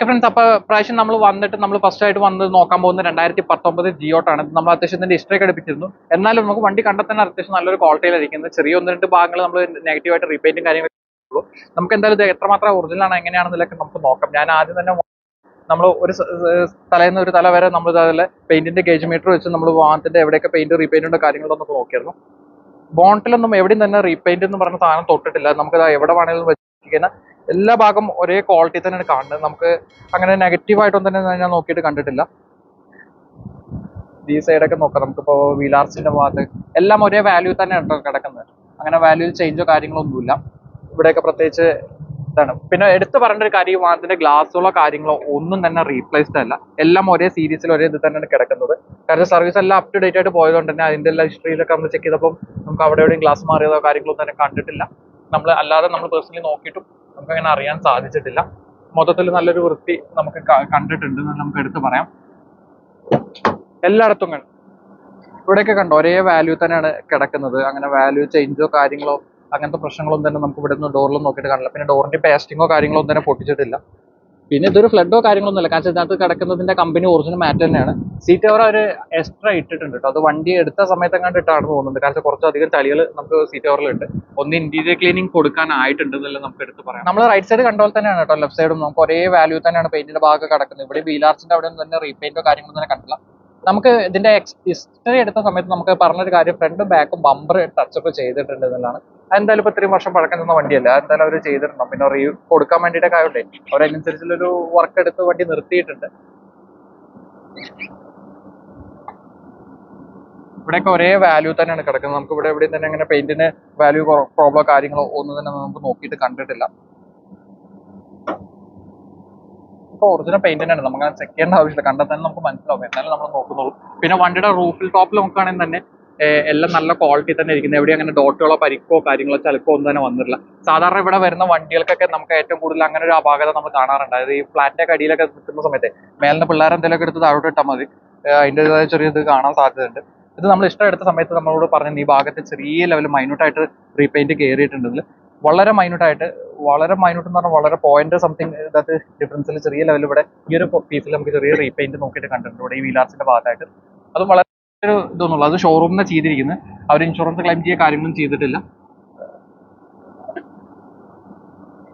Okay friends അപ്പൊ പ്രാവശ്യം നമ്മൾ വന്നിട്ട് നമ്മൾ ഫസ്റ്റ് ആയിട്ട് വന്ന് നോക്കാൻ പോകുന്നത് രണ്ടായിരത്തി പത്തൊമ്പത് ജിയോട്ടാണ് നമ്മൾ അത്യാവശ്യം തന്നെ ഹിസ്റ്ററി ഒക്കെ എടുപ്പിച്ചിരുന്നു. എന്നാലും നമുക്ക് വണ്ടി കണ്ടെത്താൻ അത്യാവശ്യം നല്ലൊരു ക്വാളിറ്റിയിലായിരിക്കുന്നത് ചെറിയ ഒന്ന് രണ്ട് ഭാഗങ്ങൾ നമ്മൾ നെഗറ്റീവായിട്ട് റീപെയിന്റും കാര്യങ്ങളും നമുക്ക് എന്തായാലും ഇത് എത്രമാത്രം ഒറിജിനലാണ് എങ്ങനെയാണെന്നൊക്കെ നമുക്ക് നോക്കാം. ഞാൻ ആദ്യം തന്നെ നമ്മൾ ഒരു തലേന്ന് ഒരു തല വരെ നമ്മൾ അതുപോലെ പെയിന്റിന്റെ ഗേജ് മീറ്റർ വെച്ച് നമ്മൾ വാഹനത്തിന്റെ എവിടെയൊക്കെ പെയിന്റ് റീപെയിന്റിന്റെ കാര്യങ്ങളൊന്നും നോക്കിയിരുന്നു. ബോണ്ടിലൊന്നും എവിടെയും തന്നെ റീപെയിന്റ് എന്ന് പറഞ്ഞ സാധനം തൊട്ടിട്ടില്ല. നമുക്ക് എവിടെ വേണമെങ്കിലും വെച്ചിരിക്കുന്ന എല്ലാ ഭാഗം ഒരേ ക്വാളിറ്റി തന്നെയാണ് കാണുന്നത്. നമുക്ക് അങ്ങനെ നെഗറ്റീവായിട്ടൊന്നും തന്നെ ഞാൻ നോക്കിയിട്ട് കണ്ടിട്ടില്ല. ഈ സൈഡൊക്കെ നോക്കാം. നമുക്കിപ്പോ വീലാർസിന്റെ ഭാഗത്ത് എല്ലാം ഒരേ വാല്യൂ തന്നെയാണ് കിടക്കുന്നത്. അങ്ങനെ വാല്യൂ ചേഞ്ചോ കാര്യങ്ങളോ ഒന്നുമില്ല ഇവിടെയൊക്കെ പ്രത്യേകിച്ച് ഇതാണ്. പിന്നെ എടുത്തു പറയേണ്ട ഒരു കാര്യം ഈ വാഹനത്തിന്റെ ഗ്ലാസ്സുകളോ കാര്യങ്ങളോ ഒന്നും തന്നെ റീപ്ലേസ്ഡ് അല്ല. എല്ലാം ഒരേ സീരീസിൽ ഒരേ ഇത് തന്നെയാണ് കിടക്കുന്നത്. കാരണം സർവീസ് എല്ലാം അപ് ടു ഡേറ്റ് ആയിട്ട് പോയതുകൊണ്ട് തന്നെ അതിന്റെ എല്ലാ ഹിസ്റ്ററിയിലൊക്കെ നമ്മൾ ചെക്ക് ചെയ്തപ്പോൾ നമുക്ക് അവിടെ എവിടെയും ഗ്ലാസ് മാറിയതോ കാര്യങ്ങളോ തന്നെ കണ്ടിട്ടില്ല. നമ്മൾ അല്ലാതെ നമ്മൾ പേഴ്സണലി നോക്കിയിട്ടും നമുക്ക് അങ്ങനെ അറിയാൻ സാധിച്ചിട്ടില്ല. മൊത്തത്തിൽ നല്ലൊരു വൃത്തി നമുക്ക് കണ്ടിട്ടുണ്ട് എന്ന് നമുക്ക് എടുത്തു പറയാം. എല്ലായിടത്തും ഇവിടെയൊക്കെ കണ്ടോ ഒരേ വാല്യൂ തന്നെയാണ് കിടക്കുന്നത്. അങ്ങനെ വാല്യൂ ചേഞ്ചോ കാര്യങ്ങളോ അങ്ങനത്തെ പ്രശ്നങ്ങളൊന്നും തന്നെ നമുക്ക് ഇവിടെ നിന്ന് ഡോറിലും നോക്കിയിട്ട് കാണില്ല. പിന്നെ ഡോറിന്റെ പേസ്റ്റിങ്ങോ കാര്യങ്ങളോ ഒന്നും തന്നെ പൊട്ടിച്ചിട്ടില്ല. പിന്നെ ഇതൊരു ഫ്ലഡോ കാര്യങ്ങളൊന്നും അല്ല കാരണം ഇതിനകത്ത് കിടക്കുന്നതിന്റെ കമ്പനി ഒറിജിനൽ മാറ്റ് തന്നെയാണ്. സീറ്റ് കവർ അവർ എക്സ്ട്രാ ഇട്ടിട്ടുണ്ട് കേട്ടോ അത് വണ്ടി എടുത്ത സമയത്ത് എങ്ങാണ്ട് ഇട്ടാണെന്ന് തോന്നുന്നുണ്ട്. കാരണം കുറച്ചധികം ചളികൾ നമുക്ക് സീറ്റ് കവറിലുണ്ട് ഒന്ന് ഇന്റീരിയർ ക്ലീനിങ് കൊടുക്കാനായിട്ടുണ്ട് എന്നല്ല നമുക്ക് എടുത്ത് പറയാം. നമ്മൾ റൈറ്റ് സൈഡ് കണ്ട പോലെ തന്നെയാണ് കേട്ടോ ലെഫ്റ്റ് സൈഡും നമുക്ക് ഒരേ വാല്യൂ തന്നെയാണ് പെയിന്റിന്റെ ഭാഗം കിടക്കുന്നത്. ഇവിടെ വീലാർച്ചിന്റെ അവിടെ ഒന്നും തന്നെ റീപെയിന്റോ കാര്യങ്ങളൊന്നും തന്നെ കണ്ടില്ല നമുക്ക് ഇതിന്റെ ഹിസ്റ്ററി എടുത്ത സമയത്ത് നമുക്ക് പറഞ്ഞൊരു കാര്യം ഫ്രണ്ടും ബാക്കും ബമ്പർ ടച്ചപ്പ് ചെയ്തിട്ടുണ്ട് എന്നുള്ളതാണ്. അതെന്തായാലും ഇപ്പൊ ഇത്രയും വർഷം പഴക്കം ചെന്ന വണ്ടിയല്ല? എന്തായാലും അവർ ചെയ്തിരുന്നു പിന്നെ റീ കൊടുക്കാൻ വേണ്ടിയിട്ടൊക്കെ ആയോട്ടെ അവരതിനനുസരിച്ചുള്ളൊരു വർക്ക് എടുത്ത് വണ്ടി നിർത്തിയിട്ടുണ്ട്. ഇവിടെയൊക്കെ ഒരേ വാല്യൂ തന്നെയാണ് കിടക്കുന്നത്. നമുക്ക് ഇവിടെ എവിടെയും തന്നെ അങ്ങനെ പെയിന്റിന് വാല്യൂ പ്രോബ്ലം കാര്യങ്ങളോ ഒന്നും തന്നെ നമുക്ക് നോക്കിയിട്ട് കണ്ടിട്ടില്ല. ഇപ്പൊ ഒറിജിനൽ പെയിന്റ് തന്നെയാണ്. നമുക്ക് ചെക്ക് ചെയ്യേണ്ട ആവശ്യമില്ല. കണ്ടാൽ തന്നെ നമുക്ക് മനസ്സിലാവും. എന്നാലും നമ്മൾ നോക്കുന്നുള്ളൂ. പിന്നെ വണ്ടിയുടെ റൂഫിൽ ടോപ്പിൽ നോക്കുകയാണെങ്കിൽ തന്നെ എല്ലാം നല്ല ക്വാളിറ്റി തന്നെ ഇരിക്കുന്നത്. എവിടെ അങ്ങനെ ഡോട്ടുകളോ പരിക്കോ കാര്യങ്ങളോ ചലക്കോ ഒന്നും തന്നെ വന്നിട്ടില്ല. സാധാരണ ഇവിടെ വരുന്ന വണ്ടികൾക്കൊക്കെ നമുക്ക് ഏറ്റവും കൂടുതൽ അങ്ങനെ ഒരു അപാകത നമ്മൾ കാണാറുണ്ട്. അതായത് ഈ ഫ്ലാറ്റിന്റെ അടിയിലൊക്കെ നിൽക്കുന്ന സമയത്ത് മേലിന്റെ പിള്ളേരെ എന്തെങ്കിലുമൊക്കെ എടുത്ത് താഴോട്ട് ഇട്ടാൽ മതി. അതിന്റെതായ ചെറിയ ഇത് കാണാൻ സാധ്യതയുണ്ട്. ഇത് നമ്മൾ ഇഷ്ടം എടുത്ത സമയത്ത് നമ്മളോട് പറഞ്ഞ ഈ ഭാഗത്ത് ചെറിയ ലെവൽ മൈന്യൂട്ടായിട്ട് റീപെയിന്റ് കയറിയിട്ടുണ്ടെങ്കിൽ വളരെ മൈന്യൂട്ടായിട്ട് വളരെ മൈന്യൂട്ട് എന്ന് പറഞ്ഞാൽ വളരെ പോയിന്റ് സംതിങ് ഇതിനകത്ത് ഡിഫറൻസിൽ ചെറിയ ലെവലിൽ ഇവിടെ ഈ ഒരു പീസിൽ നമുക്ക് ചെറിയ റീപെയിന്റ് നോക്കിയിട്ട് കണ്ടിട്ടുണ്ട് ഇവിടെ ഈ വീലാർസിന്റെ ഭാഗത്തായിട്ട്. അതും വളരെ ഒരു ഇതൊന്നുള്ളൂ അത് ഷോറൂമിനെ ചെയ്തിരിക്കുന്നത് അവർ ഇൻഷുറൻസ് ക്ലെയിം ചെയ്യുക കാര്യങ്ങളും ചെയ്തിട്ടില്ല.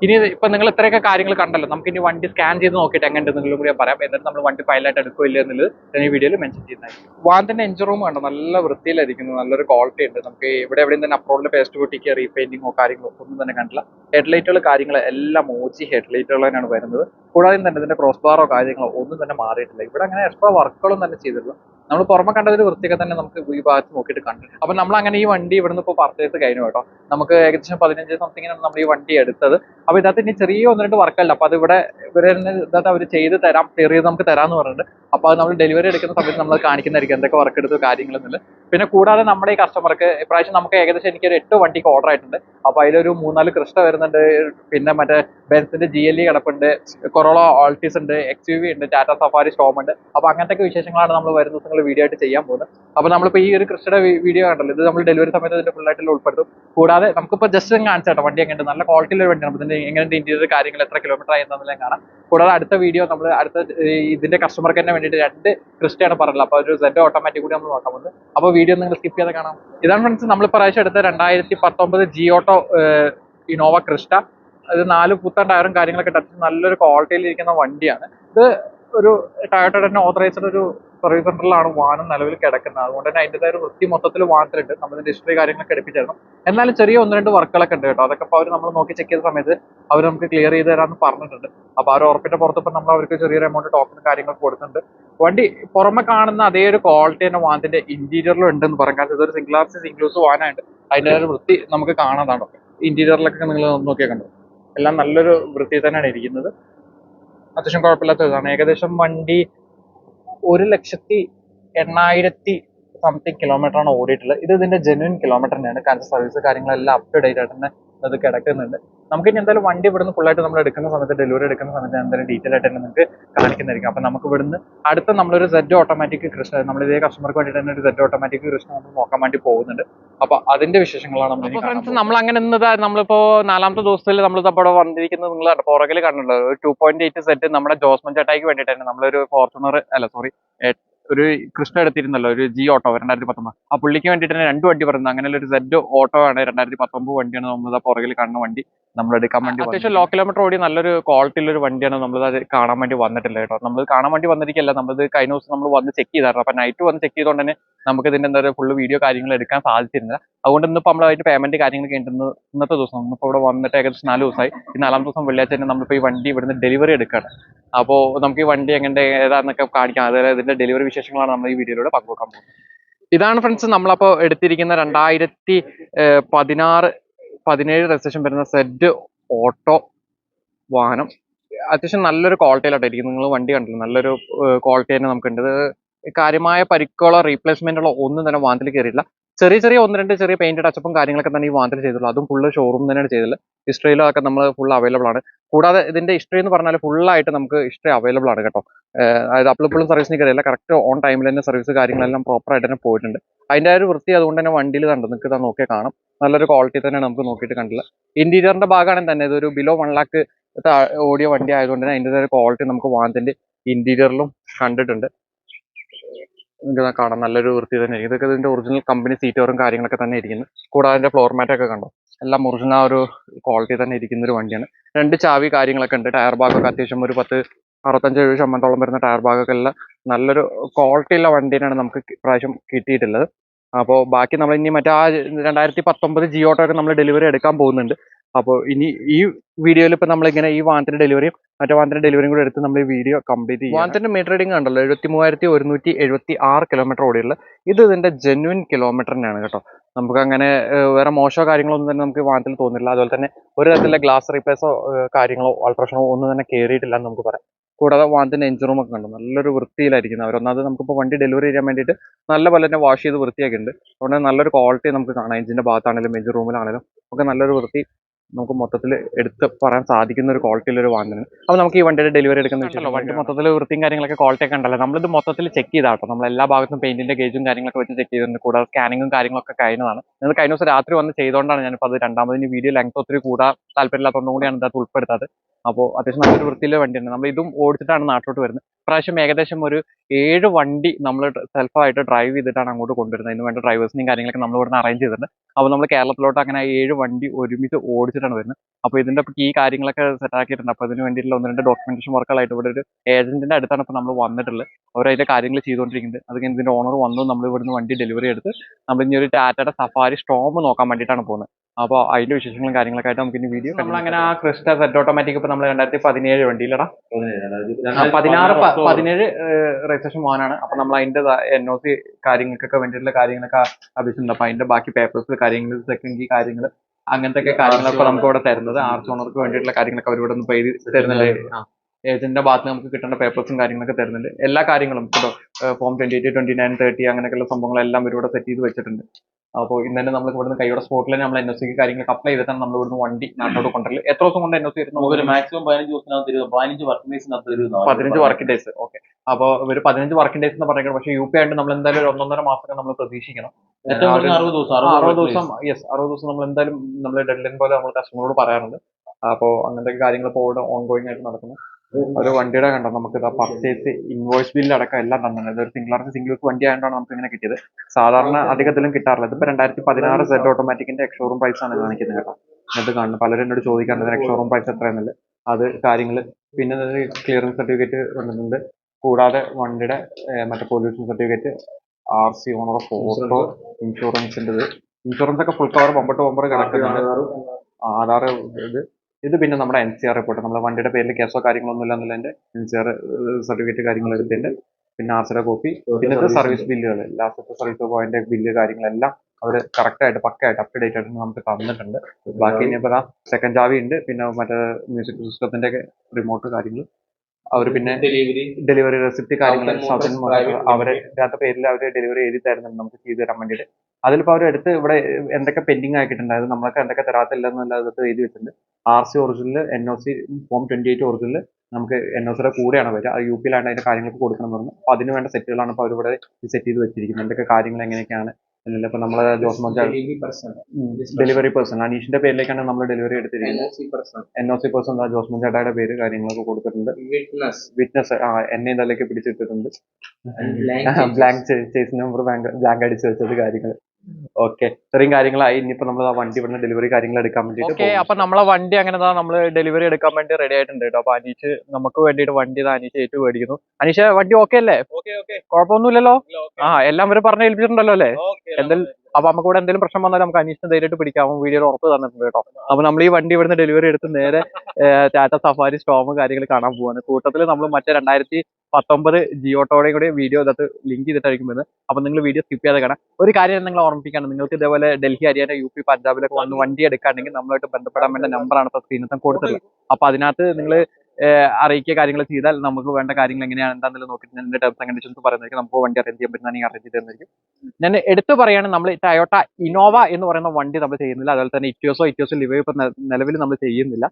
ഇനി ഇപ്പൊ നിങ്ങൾ ഇത്രയൊക്കെ കാര്യങ്ങൾ കണ്ടല്ലോ. നമുക്ക് ഇനി വണ്ടി സ്കാൻ ചെയ്ത് നോക്കിയിട്ട് എങ്ങനെ ഉണ്ടെന്നുള്ളതും കൂടി പറയാം. എന്നിട്ട് നമ്മൾ വണ്ടി ഫയലായിട്ട് എടുക്കില്ല എന്നുള്ളത് ഞാൻ ഈ വീഡിയോയിൽ മെൻഷൻ ചെയ്യുന്നതായിരിക്കും. വാഹനത്തിന്റെ എഞ്ചിൻ റൂം കണ്ടോ? നല്ല വൃത്തിയിലായിരിക്കുന്നു നല്ലൊരു ക്വാളിറ്റി ഉണ്ട്. നമുക്ക് ഇവിടെ എവിടെയും തന്നെ അപ്രോഡിൽ പേസ്റ്റ് പൊട്ടിക്കുക റീപെയിന്റിങ്ങോ കാര്യങ്ങളോ ഒന്നും തന്നെ കണ്ടില്ല ഹെഡ്ലൈറ്റുകൾ കാര്യങ്ങൾ എല്ലാം മോച്ചി ഹെഡ്ലൈറ്റുകൾ തന്നെയാണ് വരുന്നത്. കൂടാതെ തന്നെ ഇതിന്റെ ക്രോസ് ബാറോ കാര്യങ്ങളോ ഒന്നും തന്നെ മാറിയിട്ടില്ല. ഇവിടെ അങ്ങനെ എക്സ്ട്രാ വർക്കുകളും തന്നെ ചെയ്തിട്ടില്ല. നമ്മൾ പുറമെ കണ്ടതിൽ വൃത്തിയൊക്കെ തന്നെ നമുക്ക് ഈ ഭാഗത്ത് നോക്കിയിട്ട് കണ്ടു. അപ്പൊ നമ്മൾ അങ്ങനെ ഈ വണ്ടി ഇവിടുന്ന് ഇപ്പോൾ പർച്ചേസ് കഴിഞ്ഞു കേട്ടോ. നമുക്ക് ഏകദേശം പതിനഞ്ച് സംതിങ്ങിനാണ് നമ്മൾ ഈ വണ്ടി എടുത്തത്. അപ്പൊ ഇതിനകത്ത് ഇനി ചെറിയ ഒന്ന് രണ്ട് വർക്കല്ല അപ്പൊ അത് ഇവിടെ ഇവരെ ഇതിനകത്ത് അവർ ചെയ്ത് തരാം ചെയ്ത് നമുക്ക് തരാന്ന് പറഞ്ഞിട്ടുണ്ട്. അപ്പൊ അത് നമ്മൾ ഡെലിവറി എടുക്കുന്ന സമയത്ത് നമ്മൾ കാണിക്കുന്നതായിരിക്കും എന്തൊക്കെ വർക്ക് എടുത്തു കാര്യങ്ങളെന്നുള്ളത് പിന്നെ കൂടാതെ നമ്മുടെ ഈ കസ്റ്റമർക്ക് ഇപ്രാവശ്യം നമുക്ക് ഏകദേശം എനിക്ക് ഒരു എട്ട് വണ്ടിക്ക് ഓർഡർ ആയിട്ടുണ്ട്. അപ്പോൾ അതിലൊരു മൂന്നാൽ ക്രിസ്റ്റ വരുന്നുണ്ട്. പിന്നെ മറ്റേ ബെൻസിന്റെ ജി എൽ ഇ കിടപ്പുണ്ട്. കൊറോള ഓൾട്ടീസ് ഉണ്ട്. എക്സ് യു വി ഉണ്ട്. ടാറ്റ സഫാരി സ്റ്റോം ഉണ്ട്. അപ്പൊ അങ്ങനത്തെ വിശേഷങ്ങളാണ് നമ്മൾ വരുന്ന ദിവസങ്ങൾ വീഡിയോ ആയിട്ട് ചെയ്യാൻ പോകുന്നത്. അപ്പൊ നമ്മളിപ്പോ ഈ ഒരു ക്രിസ്റ്റയുടെ വീഡിയോ കണ്ടല്ലോ. ഇത് നമ്മൾ ഡെലിവറി സമയത്ത് ഫുൾ ആയിട്ട് ഉൾപ്പെടുത്തും. കൂടാതെ നമുക്കിപ്പോൾ ജസ്റ്റ് കാണിച്ചാട്ടോ. വണ്ടി എങ്ങനെ നല്ല ക്വാളിറ്റിയിലുള്ള വണ്ടിയാണ്. അപ്പോൾ ഇതിന്റെ എങ്ങനെയുണ്ട്? ഇന്റീരിയർ കാര്യങ്ങൾ എത്ര കിലോമീറ്റർ ആയി എന്നെല്ലാം കാണാം. കൂടാതെ അടുത്ത വീഡിയോ നമ്മൾ അടുത്ത ഇതിന്റെ കസ്റ്റമർക്ക് തന്നെ വേണ്ടിയിട്ട് രണ്ട് ക്രിസ്റ്റയാണ് പറഞ്ഞത് അപ്പോൾ ഒരു സെഡ് ഓട്ടോമാറ്റിക് കൂടി നമ്മൾ നോക്കാൻ പോകുന്നത്. അപ്പോൾ വീഡിയോ നിങ്ങൾ സ്കിപ്പ് ചെയ്ത് കാണാം. ഇതാണ് ഫ്രണ്ട്സ് നമ്മൾ പ്രാവശ്യം എടുത്ത രണ്ടായിരത്തി പത്തൊമ്പത് ജി ഓട്ടോ ഇനോവ ക്രിസ്റ്റ അത് നാല് പുത്തൻ ടയറും കാര്യങ്ങളൊക്കെ ടച്ച് നല്ലൊരു ക്വാളിറ്റിയിൽ ഇരിക്കുന്ന വണ്ടിയാണ്. ഇത് ഒരു ടയോട്ടയുടെ തന്നെ ഓതറൈസ്ഡ് ഒരു സർവീസ് സെന്ററിലാണ് വാഹനം നിലവിൽ കിടക്കുന്നത്. അതുകൊണ്ട് തന്നെ അതിന്റെതായ ഒരു വൃത്തി മൊത്തത്തിൽ വാഹനത്തിലുണ്ട് ഇതിന്റെ ഹിസ്റ്ററി കാര്യങ്ങളൊക്കെ എടുപ്പിച്ചായിരുന്നു എന്നാലും ചെറിയ ഒന്ന് രണ്ട് വർക്കുകളൊക്കെ ഉണ്ട് കേട്ടോ. അതൊക്കെ അപ്പോൾ അവർ നമ്മൾ നോക്കി ചെക്ക് ചെയ്ത സമയത്ത് അവർ നമുക്ക് ക്ലിയർ ചെയ്ത് തരാമെന്ന് പറഞ്ഞിട്ടുണ്ട്. അപ്പോൾ ആ ഒരു ഉറപ്പിന്റെ പുറത്ത് ഇപ്പം നമ്മൾ അവർക്ക് ചെറിയൊരു എമൗണ്ട് ടോക്കൺ കാര്യങ്ങളൊക്കെ കൊടുത്തിട്ടുണ്ട്. വണ്ടി പുറമെ കാണുന്ന അതേ ഒരു ക്വാളിറ്റി തന്നെ വാഹനത്തിന്റെ ഇന്റീരിയറിലും ഉണ്ടെന്ന് പറയാം. കാരണം ഇതൊരു സിംഗിൾ സിംഗ്ലാസ് സിംഗിൾസ് വാഹനമുണ്ട് അതിന്റെ ഒരു വൃത്തി നമുക്ക് കാണാതാണോ? ഇന്റീരിയറിലൊക്കെ നിങ്ങൾ നോക്കിയാൽ കണ്ടു? എല്ലാം നല്ലൊരു വൃത്തി തന്നെയാണ് ഇരിക്കുന്നത്. അത്യാവശ്യം കുഴപ്പമില്ലാത്ത ഇതാണ് ഏകദേശം വണ്ടി ഒരു ലക്ഷത്തി എണ്ണായിരത്തി സംതിങ് കിലോമീറ്റർ ആണ് ഓടിയിട്ടുള്ളത്. ഇത് ഇതിന്റെ ജെന്യൂൻ കിലോമീറ്റർ തന്നെയാണ്. കാരണം സർവീസ് കാര്യങ്ങളെല്ലാം അപ് ടു ഡേറ്റ് ആയിട്ട് തന്നെ അത് കിടക്കുന്നുണ്ട്. നമുക്ക് ഇനി എന്തായാലും വണ്ടി ഇവിടുന്ന് ഫുള്ളായിട്ട് നമ്മൾ എടുക്കുന്ന സമയത്ത് ഡെലിവറി എടുക്കുന്ന സമയത്ത് എന്തായാലും ഡീറ്റെയിൽ ആയിട്ട് തന്നെ നിങ്ങൾക്ക് കാണിക്കുന്നതായിരിക്കും. അപ്പൊ നമുക്ക് ഇവിടുന്ന് അടുത്ത നമ്മളൊരു സെറ്റ് ഓട്ടോമാറ്റിക് കൃഷ്ണ നമ്മൾ ഇതേ കസ്റ്റമർക്ക് വേണ്ടിയിട്ട് തന്നെ ഒരു സെറ്റ് ഓട്ടോമാറ്റിക് കൃഷ്ണ നമ്മൾ നോക്കാൻ വേണ്ടി പോകുന്നുണ്ട്. അപ്പൊ അതിന്റെ വിശേഷങ്ങളാണ് നമ്മൾ ഫ്രണ്ട്സ് നമ്മൾ അങ്ങനെ ഇന്നതാ നമ്മളിപ്പോ നാലാമത്തെ ദിവസത്തിൽ നമ്മൾ അവിടെ വന്നിരിക്കുന്നത് നിങ്ങൾ പുറകിൽ കണ്ടുള്ളത് ഒരു ടു പോയിന്റ് എയ്റ്റ് സെറ്റ് നമ്മുടെ ജോസ്മൻ ചേട്ടായിക്ക് വേണ്ടിയിട്ടാണ് നമ്മളൊരു ഫോർച്യൂണർ അല്ല സോറി ഒരു കൃഷ്ണ എടുത്തിരുന്നല്ലോ ഒരു ജി ഓട്ടോ രണ്ടായിരത്തി പത്തൊമ്പത്. ആ പുള്ളിക്ക് വേണ്ടിയിട്ട് തന്നെ രണ്ട് വണ്ടി പറയുന്നത് അങ്ങനെ ഒരു സെറ്റ് ഓട്ടോ ആണ് രണ്ടായിരത്തി പത്തൊമ്പത് വണ്ടിയാണ് നമ്മൾ പുറകിൽ കാണുന്ന വണ്ടി. നമ്മൾ കമന്റ് അത്യാവശ്യം ലോ കിലോമീറ്റർ ഓടി നല്ലൊരു ക്വാളിറ്റി ഉള്ള ഒരു വണ്ടിയാണ് നമ്മൾ അത് കാണാൻ വേണ്ടി വന്നിട്ടില്ല കേട്ടോ. നമ്മൾ കാണാൻ വേണ്ടി വന്നിരിക്കല്ല. നമ്മൾ കഴിഞ്ഞ ദിവസം നമ്മൾ വന്ന് ചെക്ക് ചെയ്തായിരുന്നു. അപ്പൊ നൈറ്റ് വന്ന് ചെക്ക് ചെയ്തോണ്ട് തന്നെ നമുക്ക് ഇതിന്റെ എന്താ പറയുക ഫുള്ള് വീഡിയോ കാര്യങ്ങൾ എടുക്കാൻ സാധിച്ചിരുന്നില്ല. അതുകൊണ്ട് ഇന്നിപ്പോൾ നമ്മൾ അതിന്റെ പേയ്മെന്റ് കാര്യങ്ങൾ കഴിഞ്ഞിട്ട് ഇന്നത്തെ ദിവസം ഇന്നിപ്പോൾ ഇവിടെ വന്നിട്ട് ഏകദേശം നാല് ദിവസമായി. ഈ നാലാം ദിവസം വെള്ളിയാഴ്ച തന്നെ നമ്മളിപ്പോൾ ഈ വണ്ടി ഇവിടുന്ന് ഡെലിവറി എടുക്കുകയാണ്. അപ്പോൾ നമുക്ക് ഈ വണ്ടി എങ്ങനെ ഏതാണെന്നൊക്കെ കാണിക്കാം. അതായത് ഇതിന്റെ ഡെലിവറി വിശേഷങ്ങളാണ് നമ്മൾ ഈ വീഡിയോയിലൂടെ പങ്കുവെക്കാൻ പോകുന്നത്. ഇതാണ് ഫ്രണ്ട്സ് നമ്മളപ്പോൾ എടുത്തിരിക്കുന്ന രണ്ടായിരത്തി പതിനാറ് പതിനേഴ് രജിസ്ട്രേഷൻ വരുന്ന സെഡ് ഓട്ടോ വാഹനം. അത്യാവശ്യം നല്ലൊരു ക്വാളിറ്റിയിലാട്ടോ ഇരിക്കുന്നത്. നിങ്ങൾ വണ്ടി കണ്ടില്ല? നല്ലൊരു ക്വാളിറ്റി തന്നെ നമുക്കുണ്ട്. ഇത് കാര്യമായ പരിക്കുകളോ റീപ്ലേസ്മെന്റുകളോ ഒന്നും തന്നെ വാഹനത്തിൽ കയറിയില്ല ചെറിയ ചെറിയ ഒന്ന് രണ്ട് ചെറിയ പെയിന്റ് ടച്ചപ്പും കാര്യങ്ങളൊക്കെ തന്നെ ഈ വാഹനത്തിൽ ചെയ്തുള്ളൂ അതും ഫുള്ള് ഷോറൂം തന്നെയാണ് ചെയ്തത്. ഹിസ്റ്ററിയിലൊക്കെ നമ്മൾ ഫുൾ അവൈലബിൾ ആണ്. കൂടാതെ ഇതിന്റെ ഹിസ്റ്ററി എന്ന് പറഞ്ഞാൽ ഫുള്ളായിട്ട് നമുക്ക് ഹിസ്റ്ററി അവൈലബിൾ ആണ് കേട്ടോ. അതായത് അപ്പോഴും സർവീസിന് കയറിയില്ല കറക്റ്റ് ഓൺ ടൈമിൽ തന്നെ സർവീസ് കാര്യങ്ങളെല്ലാം പ്രോപ്പർ ആയിട്ട് തന്നെ പോയിട്ടുണ്ട്. അതിന്റെ ഒരു വൃത്തി അതുകൊണ്ട് തന്നെ വണ്ടിയിൽ കണ്ടു. നിങ്ങൾക്ക് നോക്കിയാൽ കാണാം. നല്ലൊരു ക്വാളിറ്റി തന്നെയാണ് നമുക്ക് നോക്കിയിട്ട് കണ്ടില്ല ഇന്റീരിയറിന്റെ ഭാഗമാണെങ്കിൽ തന്നെ ഇതൊരു ബിലോ വൺ ലാക്ക് ഓടിയ വണ്ടി ആയതുകൊണ്ട് തന്നെ അതിന്റെ ഒരു ക്വാളിറ്റി നമുക്ക് വാഹനത്തിന്റെ ഇന്റീരിയറിലും കണ്ടിട്ടുണ്ട്. നിങ്ങൾക്ക് ഇതാ കാണാം നല്ലൊരു വൃത്തി തന്നെ ഇരിക്കും ഇതൊക്കെ ഇതിന്റെ ഒറിജിനൽ കമ്പനി സീറ്ററും കാര്യങ്ങളൊക്കെ തന്നെ ഇരിക്കുന്നു കൂടാതെ അതിന്റെ ഫ്ലോർ മാറ്റ് ഒക്കെ കണ്ടോ? എല്ലാം ഒറിജിനൽ ആ ഒരു ക്വാളിറ്റി തന്നെ ഇരിക്കുന്ന ഒരു വണ്ടിയാണ്. രണ്ട് ചാവി കാര്യങ്ങളൊക്കെ ഉണ്ട്. ടയർ ഭാഗമൊക്കെ അത്യാവശ്യം ഒരു പത്ത് അറുപത്തഞ്ച് എഴുപത് ശതമാനത്തോളം വരുന്ന ടയർ ഭാഗമൊക്കെ എല്ലാം നല്ലൊരു ക്വാളിറ്റി ഉള്ള വണ്ടിയാണ് നമുക്ക് പ്രാവശ്യം കിട്ടിയിട്ടുള്ളത്. അപ്പോൾ ബാക്കി നമ്മൾ ഇനി മറ്റേ ആ രണ്ടായിരത്തി പത്തൊമ്പത് ജിയോട്ടോ ഒക്കെ നമ്മൾ ഡെലിവറി എടുക്കാൻ പോകുന്നുണ്ട്. അപ്പോൾ ഇനി ഈ വീഡിയോയിൽ ഇപ്പോൾ നമ്മളിങ്ങനെ ഈ വാഹനത്തിന്റെ ഡെലിവറിയും മറ്റേ വാഹനത്തിന്റെ ഡെലിവറിയും കൂടെ എടുത്ത് നമ്മൾ ഈ വീഡിയോ കംപ്ലീറ്റ് ചെയ്യും വാഹനത്തിന്റെ മീറ്റർ റീഡിംഗ് കണ്ടല്ലോ എഴുപത്തി മൂവായിരത്തി ഒരുന്നൂറ്റി എഴുപത്തി ആറ് കിലോമീറ്റർ ഓടിയുള്ള. ഇത് ഇതിന്റെ ജെന്വിൻ കിലോമീറ്റർ തന്നെയാണ് കേട്ടോ. നമുക്ക് അങ്ങനെ വേറെ മോശമോ കാര്യങ്ങളൊന്നും തന്നെ നമുക്ക് വാഹനത്തിൽ തോന്നില്ല അതുപോലെ തന്നെ ഒരു തരത്തിലുള്ള ഗ്ലാസ് റീപ്ലേസോ കാര്യങ്ങളോ അൾട്രേഷനോ ഒന്നും തന്നെ കയറിയിട്ടില്ല എന്ന് നമുക്ക് പറയാം. കൂടാതെ വാഹനത്തിന്റെ എഞ്ചിൻ റൂമൊക്കെ കണ്ടു. നല്ലൊരു അവർ. ഒന്നാമത് നമുക്കിപ്പോൾ വണ്ടി ഡെലിവറി ചെയ്യാൻ വേണ്ടിയിട്ട് നല്ല പോലെ തന്നെ വാഷ് ചെയ്ത് വൃത്തിയാക്കിയിട്ടുണ്ട് അതുകൊണ്ട് നല്ലൊരു ക്വാളിറ്റി നമുക്ക് കാണാം. എഞ്ചിന്റെ ഭാഗത്താണെങ്കിലും എഞ്ചിൻ റൂമിലാണെങ്കിലും ഒക്കെ നല്ലൊരു വൃത്തി നമുക്ക് മൊത്തത്തിൽ എടുത്ത് പറയാൻ സാധിക്കുന്ന ഒരു ക്വാളിറ്റിയിലൊരു ഒരു വാഹനമാണ്. അപ്പോൾ നമുക്ക് ഈ വണ്ടിയുടെ ഡെലിവറി എടുക്കുന്ന വിഷയം വണ്ടി മൊത്തത്തിൽ വൃത്തിയും കാര്യങ്ങളൊക്കെ ക്വാളിറ്റി ഒക്കെ ഉണ്ടല്ലോ. നമ്മളിത് മൊത്തത്തിൽ ചെക്ക് ചെയ്താട്ടോ നമ്മൾ എല്ലാ ഭാഗത്തും പെയിന്റിന്റെ ഗേജും കാര്യങ്ങളൊക്കെ വെച്ച് ചെക്ക് ചെയ്തിട്ടുണ്ട്. കൂടാതെ സ്കാനിങ്ങും കാര്യങ്ങളൊക്കെ കഴിഞ്ഞതാണ്. നിങ്ങൾ കഴിഞ്ഞ ദിവസം രാത്രി വന്ന് ചെയ്തുകൊണ്ടാണ് ഞാനിപ്പോൾ അത് രണ്ടാമതിന് വീഡിയോ ലെങ്ത് ഒത്തിരി കൂടാൻ താല്പര്യമില്ലാത്തതുകൊണ്ട് കൂടിയാണ് ഇത് ഉൾപ്പെടുത്താത്. അപ്പോൾ അത്യാവശ്യം നല്ലൊരു വൃത്തിയിലെ വണ്ടിയാണ് നമ്മൾ ഇതും ഓടിച്ചിട്ടാണ് നാട്ടിലോട്ട് വരുന്നത്. പ്രാവശ്യം ഏകദേശം ഒരു ഏഴ് വണ്ടി നമ്മൾ സെൽഫായിട്ട് ഡ്രൈവ് ചെയ്തിട്ടാണ് അങ്ങോട്ട് കൊണ്ടുവരുന്നത്. ഇതിന് വേണ്ട ഡ്രൈവേഴ്സിനെയും കാര്യങ്ങളൊക്കെ നമ്മൾ ഇവിടുന്ന് അറേഞ്ച് ചെയ്തിട്ടുണ്ട്. അപ്പോൾ നമ്മൾ കേരളത്തിലോട്ട് അങ്ങനെ ഏഴ് വണ്ടി ഒരുമിച്ച് ഓടിച്ചിട്ടാണ് വരുന്നത്. അപ്പോൾ ഇതിന്റെ ഈ കാര്യങ്ങളൊക്കെ സെറ്റാക്കിയിട്ടുണ്ട് അപ്പോൾ അതിന് വേണ്ടിയിട്ടുള്ള ഒന്ന് രണ്ട് ഡോക്യുമെന്റേഷൻ വർക്കുകളായിട്ട് ഇവിടെ ഒരു ഏജന്റിന്റെ അടുത്താണ് ഇപ്പോൾ നമ്മൾ വന്നിട്ടുള്ളത്. അവർ അതിന്റെ കാര്യങ്ങൾ ചെയ്തുകൊണ്ടിരിക്കുന്നത് അത് ഇതിന്റെ ഓണർ വന്നു. നമ്മൾ ഇവിടുന്ന് വണ്ടി ഡെലിവറി എടുത്ത് നമ്മൾ ഇനി ഒരു ടാറ്റയുടെ സഫാരി സ്റ്റോം നോക്കാൻ വേണ്ടിയിട്ടാണ് പോകുന്നത്. അപ്പോൾ അതിന്റെ വിശേഷങ്ങളും കാര്യങ്ങളൊക്കെ ആയിട്ട് നമുക്ക് ഇനി വീഡിയോ നമ്മൾ അങ്ങനെ ആ ക്രിസ്റ്റ സെറ്റ് ഓട്ടോമാറ്റിക് ഇപ്പോൾ നമ്മൾ രണ്ടായിരത്തി പതിനേഴ് വണ്ടിയിലടാ. ആ, പതിനാറ് പതിനേഴ് രജിസ്ട്രേഷൻ പോകാനാണ്. അപ്പൊ നമ്മൾ അതിന്റെ എൻ ഒ സി കാര്യങ്ങൾക്കൊക്കെ വേണ്ടിയിട്ടുള്ള കാര്യങ്ങളൊക്കെ അപേക്ഷിച്ചിട്ടുണ്ട് അപ്പൊ അതിന്റെ ബാക്കി പേപ്പേഴ്സ് കാര്യങ്ങൾ സെക്കൻഡ് കീ കാര്യങ്ങൾ അങ്ങനത്തെ ഒക്കെ കാര്യങ്ങളൊക്കെ നമുക്ക് ഇവിടെ തരുന്നത്. ആർച്ച് ഓണർക്ക് വേണ്ടിയിട്ടുള്ള കാര്യങ്ങളൊക്കെ അവർ ഇവിടെ നിന്ന് പേര് തരുന്നുണ്ട് ഏജന്റിന്റെ ഭാഗത്ത് നമുക്ക് കിട്ടേണ്ട പേപ്പേഴ്സും കാര്യങ്ങളൊക്കെ തരുന്നുണ്ട്. എല്ലാ കാര്യങ്ങളും ഇപ്പോൾ form twenty eight twenty nine thirty അങ്ങനെയൊക്കെയുള്ള സംഭവങ്ങളെല്ലാം ഇവരിവിടെ സെറ്റ് ചെയ്ത് വെച്ചിട്ടുണ്ട്. അപ്പോൾ ഇന്ന് തന്നെ നമ്മൾ ഇവിടുന്ന് കൈയുടെ സ്പോട്ടിൽ തന്നെ നമ്മൾ എൻ എസ് സിക്ക് കാര്യങ്ങളൊക്കെ അപ്ലൈ ചെയ്തിട്ടാണ് നമ്മൾ ഇവിടുന്ന് വണ്ടി നാട്ടോട് കൊണ്ടുവരൽ. എത്ര ദിവസം കൊണ്ട് എൻ എസ് സി മാക്സിമം പതിനഞ്ച് ദിവസത്തിനകത്ത് തരും പതിനഞ്ച് വർക്കിംഗ് ഡേയ്സിനകത്ത് തരും പതിനഞ്ച് വർക്കിംഗ് ഡേയ്സ് ഓക്കെ അപ്പോൾ ഒരു പതിനഞ്ച് വർക്കിംഗ് ഡേയ്സ് എന്ന് പറയുന്നത് പക്ഷേ യു പി ആയിട്ട് നമ്മൾ എന്തായാലും ഒരു ഒന്നൊന്നര മാസമൊക്കെ നമ്മൾ പ്രതീക്ഷിക്കണം. അറുപത് ദിവസം അറുപത് ദിവസം യെസ് അറുപത് ദിവസം നമ്മൾ എന്തായാലും നമ്മൾ ഡെഡ്ലൈൻ പോലെ നമ്മൾ കസ്റ്റമറോട് പറയാറുണ്ട്. അപ്പോൾ അങ്ങനത്തെ കാര്യങ്ങൾ ഇപ്പോൾ ഓൺ ഗോയിങ് ആയിട്ട് നടക്കുന്നു. ഒരു വണ്ടിയുടെ കണ്ടോ? നമുക്ക് ഇതാ പർച്ചേസ് ഇൻവോയ്സ് ബില്ല് അടക്കം എല്ലാം തന്നെ ഇതൊരു സിംഗിളാർക്ക് സിംഗിൾ വണ്ടി ആയതുകൊണ്ടാണ് നമുക്ക് ഇങ്ങനെ കിട്ടിയത്. സാധാരണ അധികത്തിലും കിട്ടാറില്ല. ഇതിപ്പോ രണ്ടായിരത്തി പതിനാറ് സെറ്റ് ഓട്ടോമാറ്റിക്കിന്റെ എക്സോറൂം പ്രൈസ് ആണ് കാണിക്കുന്നത് കേട്ടോ. എന്നിട്ട് കാണുന്നത് പലരും എന്നോട് ചോദിക്കാറുണ്ട് എക്സോറൂം പ്രൈസ് എത്രയെന്നുള്ളത് അത് കാര്യങ്ങൾ പിന്നെ ക്ലിയറൻസ് സർട്ടിഫിക്കറ്റ് വന്നിട്ടുണ്ട്. കൂടാതെ വണ്ടിയുടെ മറ്റേ pollution certificate R C owner photo ഇൻഷുറൻസിന്റെ insurance ഒക്കെ full cover bumper to bumper കിടക്കുന്നുണ്ട്. ആധാർ ഇത്. ഇത് പിന്നെ നമ്മുടെ എൻ സി ആർ റിപ്പോർട്ട് നമ്മുടെ വണ്ടിയുടെ പേരിൽ കേസോ കാര്യങ്ങളൊന്നും ഇല്ല എന്നുള്ളതിന്റെ എൻ സി ആർ സർട്ടിഫിക്കറ്റ് കാര്യങ്ങൾ എടുത്തിട്ടുണ്ട്. പിന്നെ ആർസിയുടെ കോപ്പി പിന്നെ സർവീസ് ബില്ലുകൾ ലാസ്റ്റ് സർവീസ് പോയിന്റ് ബില്ല് കാര്യങ്ങളെല്ലാം അവർ കറക്റ്റ് ആയിട്ട് പക്കയായിട്ട് അപ് ടു ഡേറ്റ് ആയിട്ട് നമുക്ക് തന്നിട്ടുണ്ട്. ബാക്കി ഇനിയിപ്പോൾ സെക്കൻഡ് ചാവി ഉണ്ട്. പിന്നെ മറ്റേ മ്യൂസിക് സിസ്റ്റത്തിന്റെ ഒക്കെ റിമോട്ട് കാര്യങ്ങൾ അവർ പിന്നെ ഡെലിവറി ഡെലിവറി റെസിപ്റ്റ് കാര്യങ്ങൾ മോട്ടോഴ്സ് അവരെ ഇതിനകത്ത് പേരിൽ അവർ ഡെലിവറി എഴുതി തരുന്നുണ്ട് നമുക്ക് ചെയ്തു തരാൻ വേണ്ടിയിട്ട്. അതിലിപ്പോൾ അവർ എടുത്ത് ഇവിടെ എന്തൊക്കെ പെൻഡിങ് ആക്കിയിട്ടുണ്ടായിരുന്നു നമ്മളൊക്കെ എന്തൊക്കെ തരാത്തില്ല എന്നുള്ളത് എഴുതി വെച്ചിട്ടുണ്ട്. R C original N O C form twenty eight original നമുക്ക് എൻ ഒ സിയുടെ കൂടെയാണ് വരിക. അത് യു പിയിലാണ് അതിന്റെ കാര്യങ്ങൾക്ക് കൊടുക്കണം എന്ന് പറഞ്ഞു. അപ്പോൾ അതിന് വേണ്ട സെറ്റുകളാണ് ഇപ്പോൾ അവരിവിടെ സെറ്റ് ചെയ്ത് വെച്ചിരിക്കുന്നത്. എന്തൊക്കെ കാര്യങ്ങൾ എങ്ങനെയൊക്കെയാണ് ഇപ്പോൾ നമ്മളെ ജോസ് ഡെലിവറി പേഴ്സൺ അനീഷിന്റെ പേരിലേക്കാണ് നമ്മൾ ഡെലിവറി എടുത്തിരിക്കുന്നത്. N O C person Jose മോജാട്ടയുടെ പേര് കാര്യങ്ങളൊക്കെ കൊടുത്തിട്ടുണ്ട്. വിറ്റ്നസ് ആ എന്നെ ഇതിലേക്ക് പിടിച്ചിട്ടിട്ടുണ്ട്. Blank blank chassis number blank അടിച്ചു വെച്ചത് കാര്യങ്ങൾ ഓക്കെ ഇത്രയും കാര്യങ്ങളായി. ഇനിയിപ്പോ നമ്മൾ ആ വണ്ടി ഇവിടുന്ന് ഡെലിവറി കാര്യങ്ങൾ എടുക്കാൻ വേണ്ടിട്ട് ഓക്കെ അപ്പൊ നമ്മളെ വണ്ടി അങ്ങനെ നമ്മൾ ഡെലിവറി എടുക്കാൻ വേണ്ടി റെഡി ആയിട്ടുണ്ട് കേട്ടോ. അപ്പൊ അനീഷ് നമുക്ക് വേണ്ടിയിട്ട് വണ്ടി അനീഷ് ഏറ്റു മേടിക്കുന്നു. അനീഷ് വണ്ടി ഓക്കെ അല്ലേ? കുഴപ്പമൊന്നുമില്ലല്ലോ? ആ എല്ലാം ഇവർ പറഞ്ഞ് ഏൽപ്പിച്ചിട്ടുണ്ടല്ലോ അല്ലേ? എന്തെങ്കിലും അപ്പൊ നമുക്ക് ഇവിടെ എന്തെങ്കിലും പ്രശ്നം വന്നാലും നമുക്ക് അനീഷിനെ ധൈര്യമായിട്ട് പിടിക്കാം. വീഡിയോയിൽ ഉറപ്പ് തന്നിട്ടുണ്ട് കേട്ടോ. അപ്പൊ നമ്മൾ ഈ വണ്ടി ഇവിടുന്ന് ഡെലിവറി എടുത്ത് നേരെ ടാറ്റ സഫാരി സ്റ്റോമും കാര്യങ്ങൾ കാണാൻ പോവാണ്. കൂട്ടത്തിൽ നമ്മൾ മറ്റേ രണ്ടായിരത്തി പത്തൊമ്പത് ജിയോട്ടോടെയും കൂടി വീഡിയോ ഇതിനകത്ത് ലിങ്ക് ചെയ്തിട്ടായിരിക്കും വരുന്നത്. അപ്പൊ നിങ്ങൾ വീഡിയോ സ്കിപ്പ് ചെയ്യാതെ കാണാം. ഒരു കാര്യം നിങ്ങൾ ഓർമ്മിപ്പിക്കാണ്. നിങ്ങൾക്ക് ഇതേപോലെ ഡൽഹി ഹരിയാന യു പി പഞ്ചാബിലൊക്കെ വന്ന് വണ്ടി എടുക്കാണെങ്കിൽ നമ്മളായിട്ട് ബന്ധപ്പെടാൻ വേണ്ട നമ്പറാണ് ഇപ്പോൾ സ്ക്രീനത്ത് കൊടുത്തത് അപ്പൊ അതിനകത്ത് നിങ്ങൾ അറിയിക്കുക കാര്യങ്ങൾ ചെയ്താൽ നമുക്ക് വേണ്ട കാര്യങ്ങൾ എങ്ങനെയാണ് എന്താണെന്ന് നോക്കിയിട്ട് എന്റെ ടേംസ് ആൻഡ് കണ്ടീഷൻസ് പറയുന്നതായിരിക്കും. നമുക്ക് വണ്ടി അറേഞ്ച് ചെയ്യാൻ പറ്റുന്നതാണെങ്കിൽ അറേഞ്ച് ചെയ്തായിരിക്കും ഞാൻ എടുത്തു പറയുകയാണ് നമ്മൾ ടയോട്ട ഇനോവ എന്ന് പറയുന്ന വണ്ടി നമ്മൾ ചെയ്യുന്നില്ല. അതുപോലെ തന്നെ ഇറ്റിയോസോ ഇറ്റിയോസോ ലിവോ ഇപ്പൊ നിലവിൽ നമ്മൾ ചെയ്യുന്നില്ല.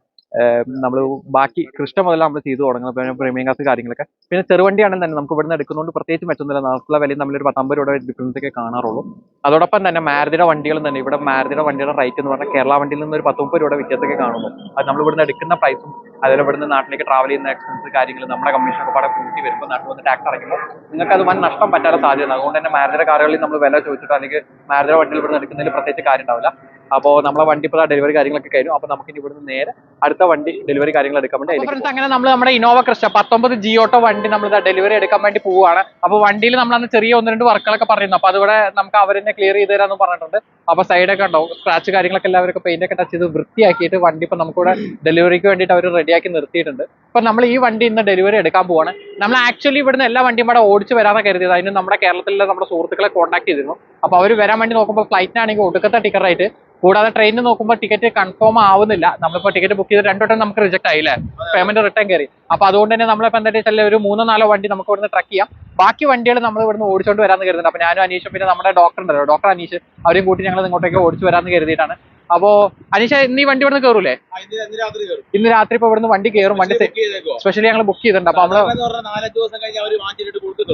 നമ്മൾ ബാക്കി കൃഷ്ണ മുതൽ നമ്മൾ ചെയ്തു തുടങ്ങുന്നത് പ്രീമിയം കാസ് കാര്യങ്ങളൊക്കെ. പിന്നെ ചെറുവണ്ടിയാണെങ്കിൽ തന്നെ നമുക്ക് ഇവിടുന്ന് എടുക്കുന്നതുകൊണ്ട് പ്രത്യേകിച്ച് മെച്ചൊന്നുമില്ല നാട്ടിലെ വിലയും ഒരു പത്തമ്പത് രൂപയുടെ ഡിഫറൻസ് ഒക്കെ കാണാറുള്ളൂ. അതോടൊപ്പം തന്നെ മാരുതിയുടെ വണ്ടികളും തന്നെ. ഇവിടെ മാരുതിയുടെ വണ്ടിയുടെ റേറ്റ് എന്ന് പറഞ്ഞാൽ കേരള വണ്ടിയിൽ നിന്ന് ഒരു പത്ത് മുപ്പത് രൂപയുടെ വ്യത്യാസമൊക്കെ കാണുന്നു. അത് നമ്മൾ ഇവിടുന്ന് എടുക്കുന്ന പ്രൈസും അതുപോലെ ഇവിടുന്ന് നാട്ടിലേക്ക് ട്രാവൽ ചെയ്യുന്ന എക്സ്പെൻസ് കാര്യങ്ങൾ നമ്മുടെ കമ്മീഷൻ ഒക്കെ പാടെ കൂട്ടി വരുമ്പോൾ നാട്ടിൽ വന്ന് ടാക്സ് അടയ്ക്കുമ്പോൾ നിങ്ങൾക്ക് അത് വൻ നഷ്ടം പറ്റാൻ സാധ്യത അതുകൊണ്ട് തന്നെ മാരുതിയുടെ കാറുകളിൽ നമ്മൾ വില ചോദിച്ചിട്ടോ അല്ലെങ്കിൽ മാരുതിയുടെ വണ്ടിയിൽ ഇവിടുന്ന് എടുക്കുന്നതിൽ പ്രത്യേകിച്ച് കാര്യം ഉണ്ടാവില്ല. അപ്പോൾ നമ്മളെ വണ്ടി ഇപ്പോൾ ഡെലിവറി കാര്യങ്ങളൊക്കെ കഴിഞ്ഞു. അപ്പോൾ നമുക്ക് ഇനി ഇവിടുന്ന് നേരെ അടുത്ത വണ്ടി ഡെലിവറി കാര്യങ്ങൾ എടുക്കാൻ വേണ്ടി ഫ്രണ്ട്സ് അങ്ങനെ നമ്മൾ നമ്മുടെ ഇന്നോവ ക്രിസ്റ്റ പത്തൊമ്പത് ജിയോട്ടോ വണ്ടി നമ്മൾ ഡെലിവറി എടുക്കാൻ വേണ്ടി പോവുകയാണ്. അപ്പൊ വണ്ടിയിൽ നമ്മൾ അന്ന് ചെറിയ ഒന്ന് രണ്ട് വർക്കുകളൊക്കെ പറയുന്നു. അപ്പൊ അതിവിടെ നമുക്ക് അവരെന്നെ ക്ലിയർ ചെയ്ത് തരാമെന്ന് പറഞ്ഞിട്ടുണ്ട്. അപ്പൊ സൈഡൊക്കെ ഉണ്ടാവും സ്ക്രാച്ച് കാര്യങ്ങളൊക്കെ എല്ലാവരും പെയിന്റ് ഒക്കെ ടച്ച് ചെയ്ത് വൃത്തിയാക്കിയിട്ട് വണ്ടി ഇപ്പൊ നമുക്കിവിടെ ഡെലിവറിക്ക് വേണ്ടിയിട്ട് അവർ റെഡിയാക്കി നിർത്തിയിട്ടുണ്ട്. അപ്പൊ നമ്മൾ ഈ വണ്ടി ഇന്ന് ഡെലിവറി എടുക്കാൻ പോവാണ്. നമ്മൾ ആക്ച്വലി ഇവിടുന്ന് എല്ലാ വണ്ടിയും ഇവിടെ ഓടിച്ച് വരാമെന്ന് കരുതിയത്. അതിന് നമ്മുടെ കേരളത്തിലെ നമ്മുടെ സുഹൃത്തുക്കളെ കോൺടാക്ട് ചെയ്തിരുന്നു. അപ്പൊ അവർ വരാൻ വേണ്ടി നോക്കുമ്പോൾ ഫ്ലൈറ്റിനാണെങ്കിൽ ഒടുക്കത്തെ ടിക്കറ്റ് റേറ്റ് കൂടാതെ ട്രെയിനിന് നോക്കുമ്പോൾ ടിക്കറ്റ് കൺഫേം ആവുന്നില്ല. നമ്മളിപ്പോൾ ടിക്കറ്റ് ബുക്ക് ചെയ്ത് രണ്ടു വട്ടം നമുക്ക് റിജക്ട് ആയില്ലേ? പേയ്മെന്റ് റിട്ടേൺ കയറി. അപ്പൊ അതുകൊണ്ട് തന്നെ നമ്മളിപ്പോൾ എന്താ വെച്ചാൽ ഒരു മൂന്നോ നാലോ വണ്ടി നമുക്ക് ഇവിടുന്ന് ട്രക്ക് ചെയ്യാം. ബാക്കി വണ്ടികൾ നമ്മൾ ഇവിടുന്ന് ഓടിച്ചുകൊണ്ട് വരാന്ന് കരുതുന്നുണ്ട്. അപ്പൊ ഞാനും അനീഷും പിന്നെ നമ്മുടെ ഡോക്ടർ ഉണ്ടല്ലോ. ഡോക്ടർ അനീഷ് അവരെയും കൂട്ടി ഞങ്ങൾ ഇങ്ങോട്ടേക്ക് ഓടിച്ചു വരാമെന്ന് കരുതിയിട്ടാണ്. അപ്പോ അനീഷ ഇന്ന് ഈ വണ്ടി ഇവിടുന്ന് കയറൂലേ ഇന്ന് രാത്രി ഇപ്പൊ ഇവിടുന്ന് വണ്ടി കയറും വണ്ടി സ്പെഷ്യലി ഞങ്ങൾ ബുക്ക് ചെയ്തിട്ടുണ്ട്. അപ്പൊ നമ്മൾ